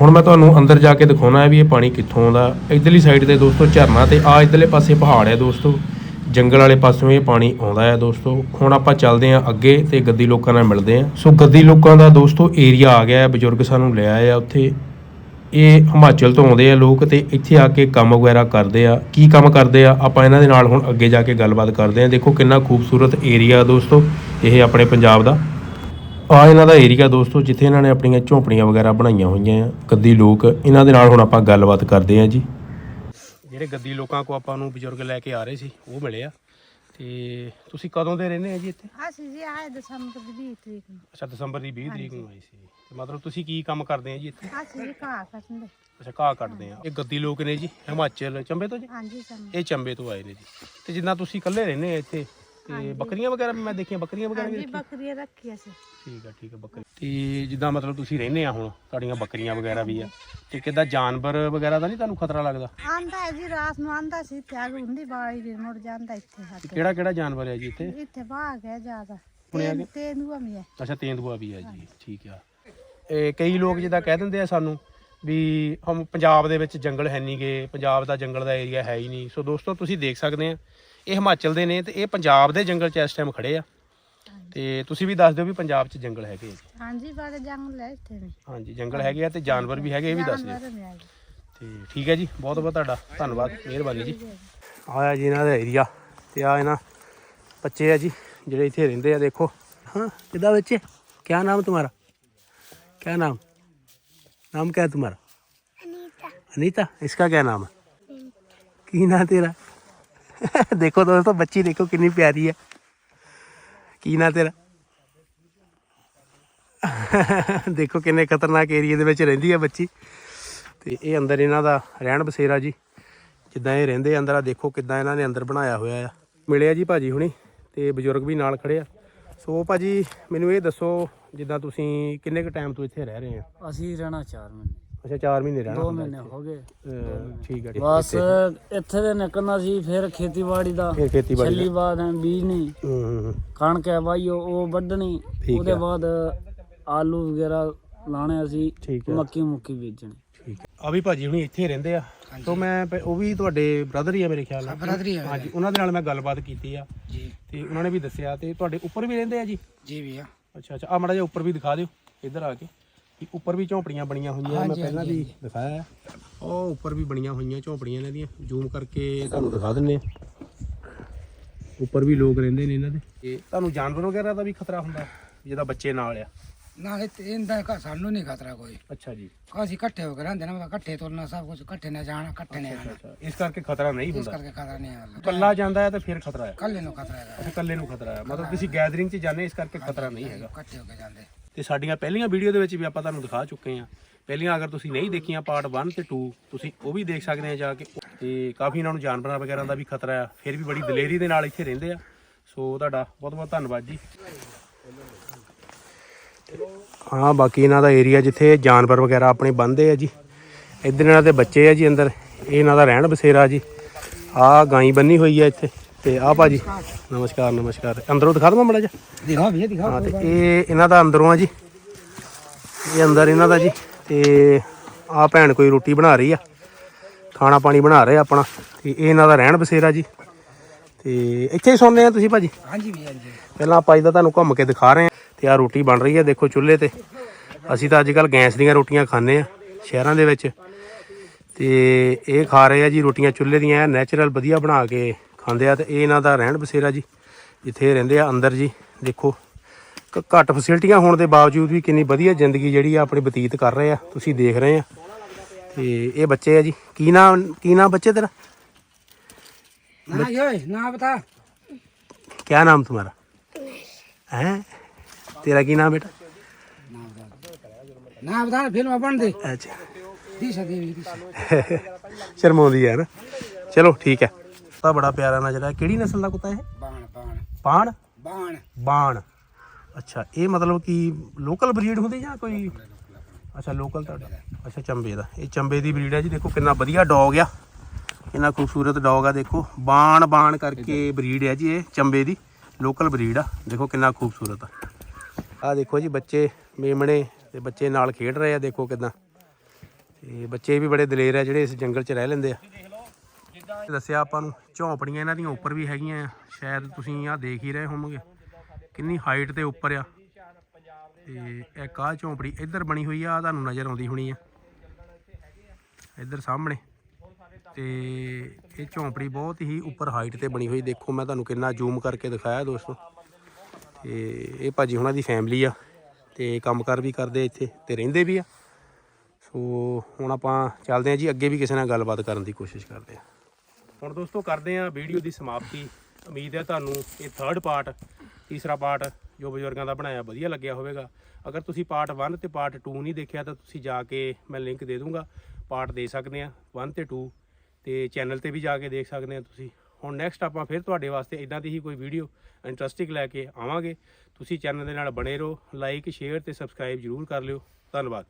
ਹੁਣ ਮੈਂ ਤੁਹਾਨੂੰ ਅੰਦਰ ਜਾ ਕੇ ਦਿਖਾਉਣਾ ਹੈ ਵੀ ਇਹ ਪਾਣੀ ਕਿੱਥੋਂ ਆਉਂਦਾ ਇਧਰਲੀ ਸਾਈਡ ਤੇ ਦੋਸਤੋ, ਝਰਨਾ ਤੇ ਆ ਇਧਰਲੇ ਪਾਸੇ ਪਹਾੜ ਹੈ ਦੋਸਤੋ। ਜੰਗਲ ਵਾਲੇ ਪਾਸੋਂ ਇਹ ਪਾਣੀ ਆਉਂਦਾ ਹੈ ਦੋਸਤੋ। ਹੁਣ ਆਪਾਂ ਚੱਲਦੇ ਹਾਂ ਅੱਗੇ ਤੇ ਗੱਦੀ ਲੋਕਾਂ ਨਾਲ ਮਿਲਦੇ ਹਾਂ। ਸੋ ਗੱਦੀ ਲੋਕਾਂ ਦਾ ਦੋਸਤੋ ਏਰੀਆ ਆ ਗਿਆ ਹੈ। ਬਜ਼ੁਰਗ ਸਾਨੂੰ ਲੈ ਆਏ ਆ ਉੱਥੇ। ਇਹ ਹਿਮਾਚਲ ਤੋਂ ਆਉਂਦੇ ਆ ਲੋਕ ਤੇ ਇੱਥੇ ਆ ਕੇ ਕੰਮ ਵਗੈਰਾ ਕਰਦੇ ਆ। ਕੀ ਕੰਮ ਕਰਦੇ ਆ? ਆਪਾਂ ਇਹਨਾਂ ਦੇ ਨਾਲ ਹੁਣ ਅੱਗੇ ਜਾ ਕੇ ਗੱਲਬਾਤ ਕਰਦੇ ਆ। ਦੇਖੋ ਕਿੰਨਾ ਖੂਬਸੂਰਤ ਏਰੀਆ ਦੋਸਤੋ ਇਹ ਆਪਣੇ ਪੰਜਾਬ ਦਾ। ਆ ਇਹਨਾਂ ਦਾ ਏਰੀਆ ਦੋਸਤੋ ਜਿੱਥੇ ਇਹਨਾਂ ਨੇ ਆਪਣੀਆਂ ਝੌਂਪੜੀਆਂ ਵਗੈਰਾ ਬਣਾਈਆਂ ਹੋਈਆਂ ਆ ਗੱਦੀ ਲੋਕ। ਇਹਨਾਂ ਦੇ ਨਾਲ ਹੁਣ ਆਪਾਂ ਗੱਲਬਾਤ ਕਰਦੇ ਆ ਜੀ। ਜਿਹੜੇ ਗੱਦੀ ਲੋਕਾਂ ਕੋ ਆਪਾਂ ਨੂੰ ਬਜ਼ੁਰਗ ਲੈ ਕੇ ਆ ਰਹੇ ਸੀ ਉਹ ਮਿਲੇ ਆ। ਤੇ ਤੁਸੀਂ ਕਦੋਂ ਦੇ ਰਹਿੰਦੇ ਆ ਜੀ ਇੱਥੇ? ਅਸੀਂ ਜੀ ਆਏ ਦਸੰਬਰ ਦੀ 20 ਤਰੀਕ ਨੂੰ। ਅੱਛਾ ਦਸੰਬਰ ਦੀ 20 ਤਰੀਕ ਨੂੰ ਆਏ ਸੀ। ਤੇ ਮਤਲਬ ਤੁਸੀਂ ਕੀ ਕੰਮ ਕਰਦੇ ਆ ਜੀ ਇੱਥੇ? ਅਸੀਂ ਘਾਹ ਕੱਟਦੇ ਅੱਛਾ ਘਾਹ ਕੱਟਦੇ ਆ। ਇਹ ਗੱਦੀ ਲੋਕ ਨੇ ਜੀ ਹਿਮਾਚਲ ਚੰਬੇ ਤੋਂ ਜੀ? ਹਾਂਜੀ ਸਾਨੂੰ ਇਹ ਚੰਬੇ ਤੋਂ ਆਏ ਨੇ ਜੀ। ਤੇ ਜਿੱਦਾਂ ਤੁਸੀਂ ਇਕੱਲੇ ਰਹਿੰਦੇ ਆ ਇੱਥੇ ਤੇ ਬੱਕਰੀਆਂ ਵਗੈਰਾ ਵੀ ਮੈਂ ਦੇਖੀਆਂ ਬੱਕਰੀਆਂ ਵਗੈਰਾ ਵੀ ਹਾਂਜੀ ਰੱਖੀਆਂ? ਬੱਕਰੀਆਂ ਰੱਖੀ ਅਸੀਂ ਠੀਕ ਆ ਠੀਕ ਆ ਬੱਕਰੀ। ਤੇ ਜਿੱਦਾਂ ਮਤਲਬ ਤੁਸੀਂ ਰਹਿੰਦੇ ਆ ਹੁਣ ਤੁਹਾਡੀਆਂ ਬੱਕਰੀਆਂ ਵਗੈਰਾ ਵੀ ਆ ਤੇ ਕਿੱਦਾਂ ਜਾਨਵਰ ਵਗੈਰਾ ਦਾ ਨਹੀਂ ਤੁਹਾਨੂੰ ਖਤਰਾ ਲੱਗਦਾ? ਆਂਦਾ ਹੈ ਜੀ ਰਾਤ ਨੂੰ ਆਂਦਾ ਸੀ ਤਿਆਗ ਹੁੰਦੀ ਬਾਈ ਦੇ ਮੁੜ ਜਾਂਦਾ ਇੱਥੇ ਸਾਡੇ ਕਿਹੜਾ ਕਿਹੜਾ ਜਾਨਵਰ ਹੈ ਜੀ ਇੱਥੇ? ਇੱਥੇ ਬਾਗ ਹੈ ਜ਼ਿਆਦਾ। ਤੇਨ ਤੇਂਦੂਆ ਵੀ ਹੈ। ਅੱਛਾ ਤੇਂਦੂਆ ਵੀ ਆ ਜੀ ਠੀਕ ਆ। ਇਹ ਕਈ ਲੋਕ ਜਿੱਦਾਂ ਕਹਿ ਦਿੰਦੇ ਆ ਸਾਨੂੰ ਵੀ ਹਮ ਪੰਜਾਬ ਦੇ ਵਿੱਚ ਜੰਗਲ ਹੈ ਨਹੀਂਗੇ ਪੰਜਾਬ ਦਾ ਜੰਗਲ ਦਾ ਏਰੀਆ ਹੈ ਹੀ ਨਹੀਂ। ਸੋ ਦੋਸਤੋ ਤੁਸੀਂ ਦੇਖ ਸਕਦੇ ਆ ਇਹ ਹਿਮਾਚਲ ਦੇ ਨੇ ਤੇ ਇਹ ਪੰਜਾਬ ਦੇ ਜੰਗਲ 'ਚ ਇਸ ਟਾਈਮ ਖੜੇ ਆ। ਤੇ ਤੁਸੀਂ ਵੀ ਦੱਸ ਦਿਓ ਵੀ ਪੰਜਾਬ 'ਚ ਜੰਗਲ ਹੈਗੇ ਆ ਹਾਂਜੀ ਬੜਾ ਜੰਗਲ ਹੈ ਇੱਥੇ ਵੀ। ਹਾਂਜੀ ਜੰਗਲ ਹੈਗੇ ਆ ਤੇ ਜਾਨਵਰ ਵੀ ਹੈਗੇ ਇਹ ਵੀ ਦੱਸ ਦਿਓ। ਤੇ ਠੀਕ ਹੈ ਜੀ ਬਹੁਤ ਬਹੁਤ ਤੁਹਾਡਾ ਧੰਨਵਾਦ ਮਿਹਰਬਾਨੀ ਜੀ। ਆਇਆ ਜੀ। ਇਹਨਾਂ ਦਾ ਏਰੀਆ ਤੇ ਆ ਇਹਨਾਂ ਬੱਚੇ ਆ ਜੀ ਜਿਹੜੇ ਇੱਥੇ ਰਹਿੰਦੇ ਆ ਦੇਖੋ। ਹਾਂ ਕਿਦਾਂ ਬੱਚੇ? ਕੀ ਨਾਮ ਤੁਹਾਡਾ? क्या नाम नाम क्या है तुम्हारा अनीता अनीता इसका क्या नाम है की ना तेरा [laughs] देखो दोस्तों बच्ची देखो कितनी प्यारी है की ਨਾ ਤੇਰਾ ਦੇਖੋ ਕਿੰਨੇ ਖਤਰਨਾਕ ਏਰੀਆ ਦੇ ਵਿੱਚ ਰਹਿੰਦੀ ਹੈ ਬੱਚੀ ਤੇ ਇਹ ਅੰਦਰ ਇਹਨਾਂ ਦਾ ਰਹਿਣ ਬਸੇਰਾ ਜੀ ਜਿੱਦਾਂ ਇਹ ਰਹਿੰਦੇ ਆ ਅੰਦਰ ਆ ਦੇਖੋ ਕਿੱਦਾਂ ਇਹਨਾਂ ਨੇ ਅੰਦਰ ਬਣਾਇਆ ਹੋਇਆ ਆ ਮਿਲਿਆ ਜੀ ਭਾਜੀ ਹੁਣੀ ਤੇ ਬਜ਼ੁਰਗ ਵੀ ਨਾਲ ਖੜੇ ਆ ਸੋ ਭਾਜੀ ਮੈਨੂੰ ਇਹ ਦੱਸੋ ਜਿੱਦਾਂ ਤੁਸੀਂ ਕਿੰਨੇ ਕੁ ਟਾਈਮ ਤੋਂ ਇੱਥੇ ਰਹਿ ਰਹੇ ਆ ਅਸੀਂ ਰਹਿਣਾ 4 ਮਹੀਨੇ। ਅੱਛਾ 4 ਮਹੀਨੇ ਰਹਿਣਾ 2 ਹੁੰਦਾ ਮਹੀਨੇ ਹੋ ਗਏ। ਅਹ ਠੀਕ ਹੈ ਜੀ ਬਸ ਇੱਥੇ। ਦੇ ਨਿਕਲਣਾ ਸੀ ਫਿਰ ਖੇਤੀਬਾੜੀ ਦਾ। ਫਿਰ ਖੇਤੀਬਾੜੀ ਛੱਲੀ ਬਾਅਦ ਹੈ ਬੀਜਣੀ ਹੂੰ ਹੂੰ ਹੂੰ। ਕਣਕ ਹੈ ਬਾਈ ਉਹ ਵੱਢਣੀ। ਠੀਕ ਉਹਦੇ। ਬਾਅਦ ਆਲੂ ਵਗੈਰਾ ਲਾਣੇ ਅਸੀਂ ਠੀਕ ਹੈ। ਮੱਕੀ ਮੁੱਕੀ ਬੀਜਣੀ। ਆ ਵੀ ਭਾਜੀ ਹੁਣੀ ਇੱਥੇ ਰਹਿੰਦੇ ਆ। ਸੋ ਮੈਂ ਪ- ਉਹ ਵੀ ਤੁਹਾਡੇ ਬ੍ਰਦਰ ਹੀ ਆ ਮੇਰੇ ਖਿਆਲ ਨਾਲ। ਬ੍ਰਦਰ ਹੀ ਆ ਹਾਂਜੀ ਉਹਨਾਂ ਦੇ ਨਾਲ ਮੈਂ ਗੱਲਬਾਤ ਕੀਤੀ ਆ। ਜੀ। ਤੇ ਉਹਨਾਂ ਨੇ ਵੀ ਦੱਸਿਆ ਤੇ ਤੁਹਾਡੇ ਉੱਪਰ ਵੀ ਰਹਿੰਦੇ ਆ ਜੀ? ਜੀ ਵੀ ਆ। ਅੱਛਾ ਅੱਛਾ। ਆ ਮਾੜਾ ਜਿਹਾ ਉੱਪਰ ਵੀ ਦਿਖਾ ਦਿਓ ਇੱਧਰ ਆ ਕੇ। ਵੀ ਉੱਪਰ ਵੀ ਝੌਂਪੜੀਆਂ ਬਣੀਆਂ ਹੋਈਆਂ ਮੈਂ ਪਹਿਲਾਂ ਵੀ ਦਿਖਾਇਆ। ਹੈ। ਉਹ ਉੱਪਰ ਵੀ ਬਣੀਆਂ ਹੋਈਆਂ ਝੌਂਪੜੀਆਂ ਇਹਨਾਂ ਦੀਆਂ। ਜ਼ੂਮ ਕਰਕੇ ਤੁਹਾਨੂੰ ਦਿਖਾ ਦਿੰਨੇ ਆ। ਉੱਪਰ ਵੀ ਲੋਕ ਰਹਿੰਦੇ ਨੇ ਇਹਨਾਂ ਦੇ। ਤੇ ਤੁਹਾਨੂੰ ਜਾਨਵਰ ਵਗੈਰਾ ਦਾ ਵੀ ਖਤਰਾ ਹੁੰਦਾ ਜਿਹਦਾ ਬੱਚੇ ਨਾਲ ਆ। ਨਾਲੇ ਤੇ ਇਹਦਾ ਘਰ ਸਾਨੂੰ ਨਹੀਂ ਖਤਰਾ ਕੋਈ। ਅੱਛਾ ਜੀ। ਅਸੀਂ ਇਕੱਠੇ ਹੋ ਕੇ ਰਹਿੰਦੇ ਨਾ ਇਕੱਠੇ ਤੁਰਨਾ ਸਭ ਕੁਝ ਇਕੱਠੇ ਨੇ ਜਾਣਾ ਇਕੱਠੇ ਨੇ ਆਣਾ। ਅੱਛਾ ਇਸ ਕਰਕੇ ਖਤਰਾ ਨਹੀਂ ਇਸ ਹੁੰਦਾ। ਕਰਕੇ ਖਤਰਾ ਨਹੀਂ ਆਉਂਦਾ ਇਕੱਲਾ ਜਾਂਦਾ ਹੈ ਤਾਂ ਫਿਰ ਖਤਰਾ ਹੈ। ਕੱਲੇ ਨੂੰ ਖਤਰਾ ਹੈਗਾ। ਅੱਛਾ ਇਕੱਲੇ ਨੂੰ ਖਤਰਾ ਹੈ। ਮਤਲਬ ਤੁਸੀਂ ਗੈਦਰਿੰਗ 'ਚ ਜਾਂਦੇ ਇਸ ਕਰਕੇ ਖਤਰਾ ਨਹੀਂ ਹੈਗਾ। ਇਕੱਠੇ ਹੋ ਕੇ ਜਾਂਦੇ। ਤੇ ਸਾਡੀਆਂ ਪਹਿਲੀਆਂ ਵੀਡੀਓ ਦੇ ਵਿੱਚ ਵੀ ਆਪਾਂ ਤੁਹਾਨੂੰ ਦਿਖਾ ਚੁੱਕੇ ਹਾਂ। ਪਹਿਲੀਆਂ ਅਗਰ ਤੁਸੀਂ ਨਹੀਂ ਦੇਖੀਆਂ ਪਾਰਟ 1 ਤੇ 2 ਤੁਸੀਂ ਉਹ ਵੀ ਦੇਖ ਸਕਦੇ ਆ ਜਾ ਕੇ। ਤੇ ਕਾਫੀ ਇਹਨਾਂ ਨੂੰ ਜਾਨਵਰਾਂ ਵਗੈਰਾ ਦਾ ਵੀ ਖਤਰਾ ਆ ਫਿਰ ਵੀ ਬੜੀ ਦਲੇਰੀ ਦੇ ਨਾਲ ਇੱਥੇ ਰਹਿੰਦੇ ਆ। ਸੋ ਤੁਹਾਡਾ ਬਹੁਤ ਬਹੁਤ ਧੰਨਵਾਦ ਜੀ। ਹਾਂ ਬਾਕੀ ਇਹਨਾਂ ਦਾ ਏਰੀਆ ਜਿੱਥੇ ਜਾਨਵਰ ਵਗੈਰਾ ਆਪਣੇ ਬੰਦੇ ਆ ਜੀ ਇੱਧਰ ਇਹਨਾਂ ਦੇ ਬੱਚੇ ਆ ਜੀ ਅੰਦਰ ਇਹ ਇਹਨਾਂ ਦਾ ਰਹਿਣ ਬਸੇਰਾ ਜੀ। ਆਹ ਗਾਈ ਬੰਨੀ ਹੋਈ ਆ ਇੱਥੇ ਤੇ ਆਹ ਭਾਜੀ ਨਮਸਕਾਰ ਨਮਸਕਾਰ। ਅੰਦਰੋਂ ਦਿਖਾ ਦਵਾਂ ਮੜਾ ਜਾ ਦਿਖਾਓ ਭਈਆ ਦਿਖਾਓ ਹਾਂ ਤੇ ਇਹ ਇਹਨਾਂ ਦਾ ਅੰਦਰੋਂ ਆ ਜੀ ਇਹ ਅੰਦਰ ਇਹਨਾਂ ਦਾ ਜੀ ਤੇ ਆ ਭੈਣ ਕੋਈ ਰੋਟੀ ਬਣਾ ਰਹੀ ਆ ਖਾਣਾ ਪਾਣੀ ਬਣਾ ਰਹੇ ਆ ਆਪਣਾ ਤੇ ਇਹ ਇਹਨਾਂ ਦਾ ਰਹਿਣ ਬਸੇਰਾ ਜੀ। ਤੇ ਇੱਥੇ ਹੀ ਸੌਂਦੇ ਆ ਤੁਸੀਂ ਭਾਜੀ? ਹਾਂਜੀ ਵੀ ਹਾਂਜੀ। ਪਹਿਲਾਂ ਆਪਾਂ ਇਹਦਾ ਤੁਹਾਨੂੰ ਘੁੰਮ ਕੇ ਦਿਖਾ ਰਹੇ ਆ। ਤੇ ਆ ਰੋਟੀ ਬਣ ਰਹੀ ਹੈ ਦੇਖੋ ਚੁੱਲ੍ਹੇ ਤੇ। ਅਸੀਂ ਤਾਂ ਅੱਜ ਕੱਲ ਗੈਸ ਦੀਆਂ ਰੋਟੀਆਂ ਖਾਂਦੇ ਆ ਸ਼ਹਿਰਾਂ ਦੇ ਵਿੱਚ। ਤੇ ਇਹ ਖਾ ਰਹੇ ਆ ਜੀ ਰੋਟੀਆਂ ਚੁੱਲ੍ਹੇ ਦੀਆਂ ਨੈਚੁਰਲ ਵਧੀਆ ਬਣਾ ਕੇ ਖਾਂਦੇ ਆ ਤੇ ਇਹ ਇਹਨਾਂ ਦਾ ਰਹਿਣ ਬਸੇਰਾ ਜੀ। ਜਿੱਥੇ ਰਹਿੰਦੇ ਆ ਅੰਦਰ ਜੀ ਦੇਖੋ। ਘੱਟ ਫੈਸਿਲਿਟੀਆਂ ਹੋਣ ਦੇ ਬਾਵਜੂਦ ਵੀ ਕਿੰਨੀ ਵਧੀਆ ਜ਼ਿੰਦਗੀ ਜਿਹੜੀ ਆ ਆਪਣੀ ਬਤੀਤ ਕਰ ਰਹੇ ਆ ਤੁਸੀਂ ਦੇਖ ਰਹੇ ਆ। ਤੇ ਇਹ ਬੱਚੇ ਆ ਜੀ। ਕੀ ਨਾਮ ਕੀ ਨਾਮ ਬੱਚੇ ਤੇਰਾ? ਨਾ ਯੋਏ ਨਾ ਬਤਾ। ਕੀ ਨਾਮ ਤੁਹਾਡਾ? ਹੈ? ਤੇਰਾ ਕੀ ਨਾਮ ਬੇਟਾ ਨਾ ਬਤਾ ਫਿਲਮ ਬਣ ਅੱਛਾ ਦਿਸ਼ਾ ਦੇਵੀ ਸ਼ਰਮਾਉਂਦੀ ਹੈ ਨਾ ਚਲੋ ਠੀਕ ਹੈ ਤਾਂ ਬੜਾ ਪਿਆਰਾ ਨਾ ਜਿਹੜਾ ਕਿਹੜੀ ਨਸਲ ਦਾ ਕੁੱਤਾ ਇਹ ਬਾਣ ਬਾਣ ਬਾਣ ਬਾਣ ਅੱਛਾ ਇਹ ਮਤਲਬ ਕਿ ਲੋਕਲ ਬਰੀਡ ਹੁੰਦੀ ਜਾਂ ਕੋਈ ਅੱਛਾ ਲੋਕਲ ਤੁਹਾਡਾ ਅੱਛਾ ਚੰਬੇ ਦਾ ਇਹ ਚੰਬੇ ਦੀ ਬਰੀਡ ਹੈ ਜੀ ਦੇਖੋ ਕਿੰਨਾ ਵਧੀਆ ਡੌਗ ਆ ਕਿੰਨਾ ਖੂਬਸੂਰਤ ਡੌਗ ਆ ਦੇਖੋ ਬਾਣ ਬਾਣ ਕਰਕੇ ਬਰੀਡ ਹੈ ਜੀ ਇਹ ਚੰਬੇ ਦੀ ਲੋਕਲ ਬਰੀਡ ਆ ਦੇਖੋ ਕਿੰਨਾ ਖੂਬਸੂਰਤ ਆ ਆ ਦੇਖੋ ਜੀ ਬੱਚੇ ਮੇਮਣੇ ਤੇ ਬੱਚੇ ਨਾਲ ਖੇਡ ਰਹੇ ਆ, ਦੇਖੋ ਕਿਦਾਂ। ਤੇ ਬੱਚੇ ਵੀ ਬੜੇ ਦਲੇਰ ਆ ਜਿਹੜੇ ਇਸ ਜੰਗਲ 'ਚ ਰਹਿ ਲੈਂਦੇ ਆ। ਦੱਸਿਆ ਆਪਾਂ ਨੂੰ, ਝੌਂਪੜੀਆਂ ਇਹਨਾਂ ਦੀਆਂ ਉੱਪਰ ਵੀ ਹੈਗੀਆਂ ਆ। ਸ਼ਾਇਦ ਤੁਸੀਂ ਆ ਦੇਖ ਹੀ ਰਹੇ ਹੋਵੋਗੇ, ਕਿੰਨੀ ਹਾਈਟ ਤੇ ਉੱਪਰ ਆ। ਤੇ ਇੱਕ ਆਹ ਝੌਂਪੜੀ ਇੱਧਰ ਬਣੀ ਹੋਈ ਆ, ਆਹ ਤੁਹਾਨੂੰ ਨਜ਼ਰ ਆਉਂਦੀ ਹੋਣੀ ਆ। ਇੱਧਰ ਸਾਹਮਣੇ। ਤੇ ਇਹ ਝੌਂਪੜੀ ਬਹੁਤ ਹੀ ਉੱਪਰ ਹਾਈਟ ਤੇ ਬਣੀ ਹੋਈ, ਦੇਖੋ ਮੈਂ ਤੁਹਾਨੂੰ ਕਿੰਨਾ ਜ਼ੂਮ ਕਰਕੇ ਦਿਖਾਇਆ ਦੋਸਤੋ। ਤੇ ਇਹ ਭਾਜੀ ਹੁਣਾਂ ਦੀ ਫੈਮਿਲੀ ਆ ਤੇ ਕੰਮਕਾਰ ਵੀ ਕਰਦੇ ਇੱਥੇ ਤੇ ਰਹਿੰਦੇ ਵੀ ਆ। ਸੋ ਹੁਣ ਆਪਾਂ ਚੱਲਦੇ ਹਾਂ ਜੀ, ਅੱਗੇ ਵੀ ਕਿਸੇ ਨਾਲ ਗੱਲਬਾਤ ਕਰਨ ਦੀ ਕੋਸ਼ਿਸ਼ ਕਰਦੇ ਹਾਂ। ਹੁਣ ਦੋਸਤੋ ਕਰਦੇ ਹਾਂ ਵੀਡੀਓ ਦੀ ਸਮਾਪਤੀ। ਉਮੀਦ ਹੈ ਤੁਹਾਨੂੰ ਇਹ ਥਰਡ ਪਾਰਟ ਤੀਸਰਾ ਪਾਰਟ ਜੋ ਬਜ਼ੁਰਗਾਂ ਦਾ ਬਣਾਇਆ ਵਧੀਆ ਲੱਗਿਆ ਹੋਵੇਗਾ। ਅਗਰ ਤੁਸੀਂ ਪਾਰਟ 1 ਤੇ ਪਾਰਟ 2 ਨਹੀਂ ਦੇਖਿਆ ਤਾਂ ਤੁਸੀਂ ਜਾ ਕੇ ਮੈਂ ਲਿੰਕ ਦੇ ਦੂੰਗਾ। ਪਾਰਟ ਦੇ ਸਕਦੇ ਆ 1 ਤੇ 2 ਤੇ ਚੈਨਲ ਤੇ ਵੀ ਜਾ ਕੇ ਦੇਖ ਸਕਦੇ ਆ ਤੁਸੀਂ। ਹੁਣ ਨੈਕਸਟ ਆਪਾਂ ਫਿਰ ਤੁਹਾਡੇ ਵਾਸਤੇ ਇਦਾਂ ਦੀ ਹੀ ਕੋਈ ਵੀਡੀਓ ਇੰਟਰਸਟਿੰਗ ਲੈ ਕੇ ਆਵਾਂਗੇ। ਤੁਸੀਂ ਚੈਨਲ ਦੇ ਨਾਲ ਬਣੇ ਰਹੋ ਲਾਈਕ ਸ਼ੇਅਰ ਤੇ ਸਬਸਕ੍ਰਾਈਬ ਜਰੂਰ ਕਰ ਲਿਓ। ਧੰਨਵਾਦ।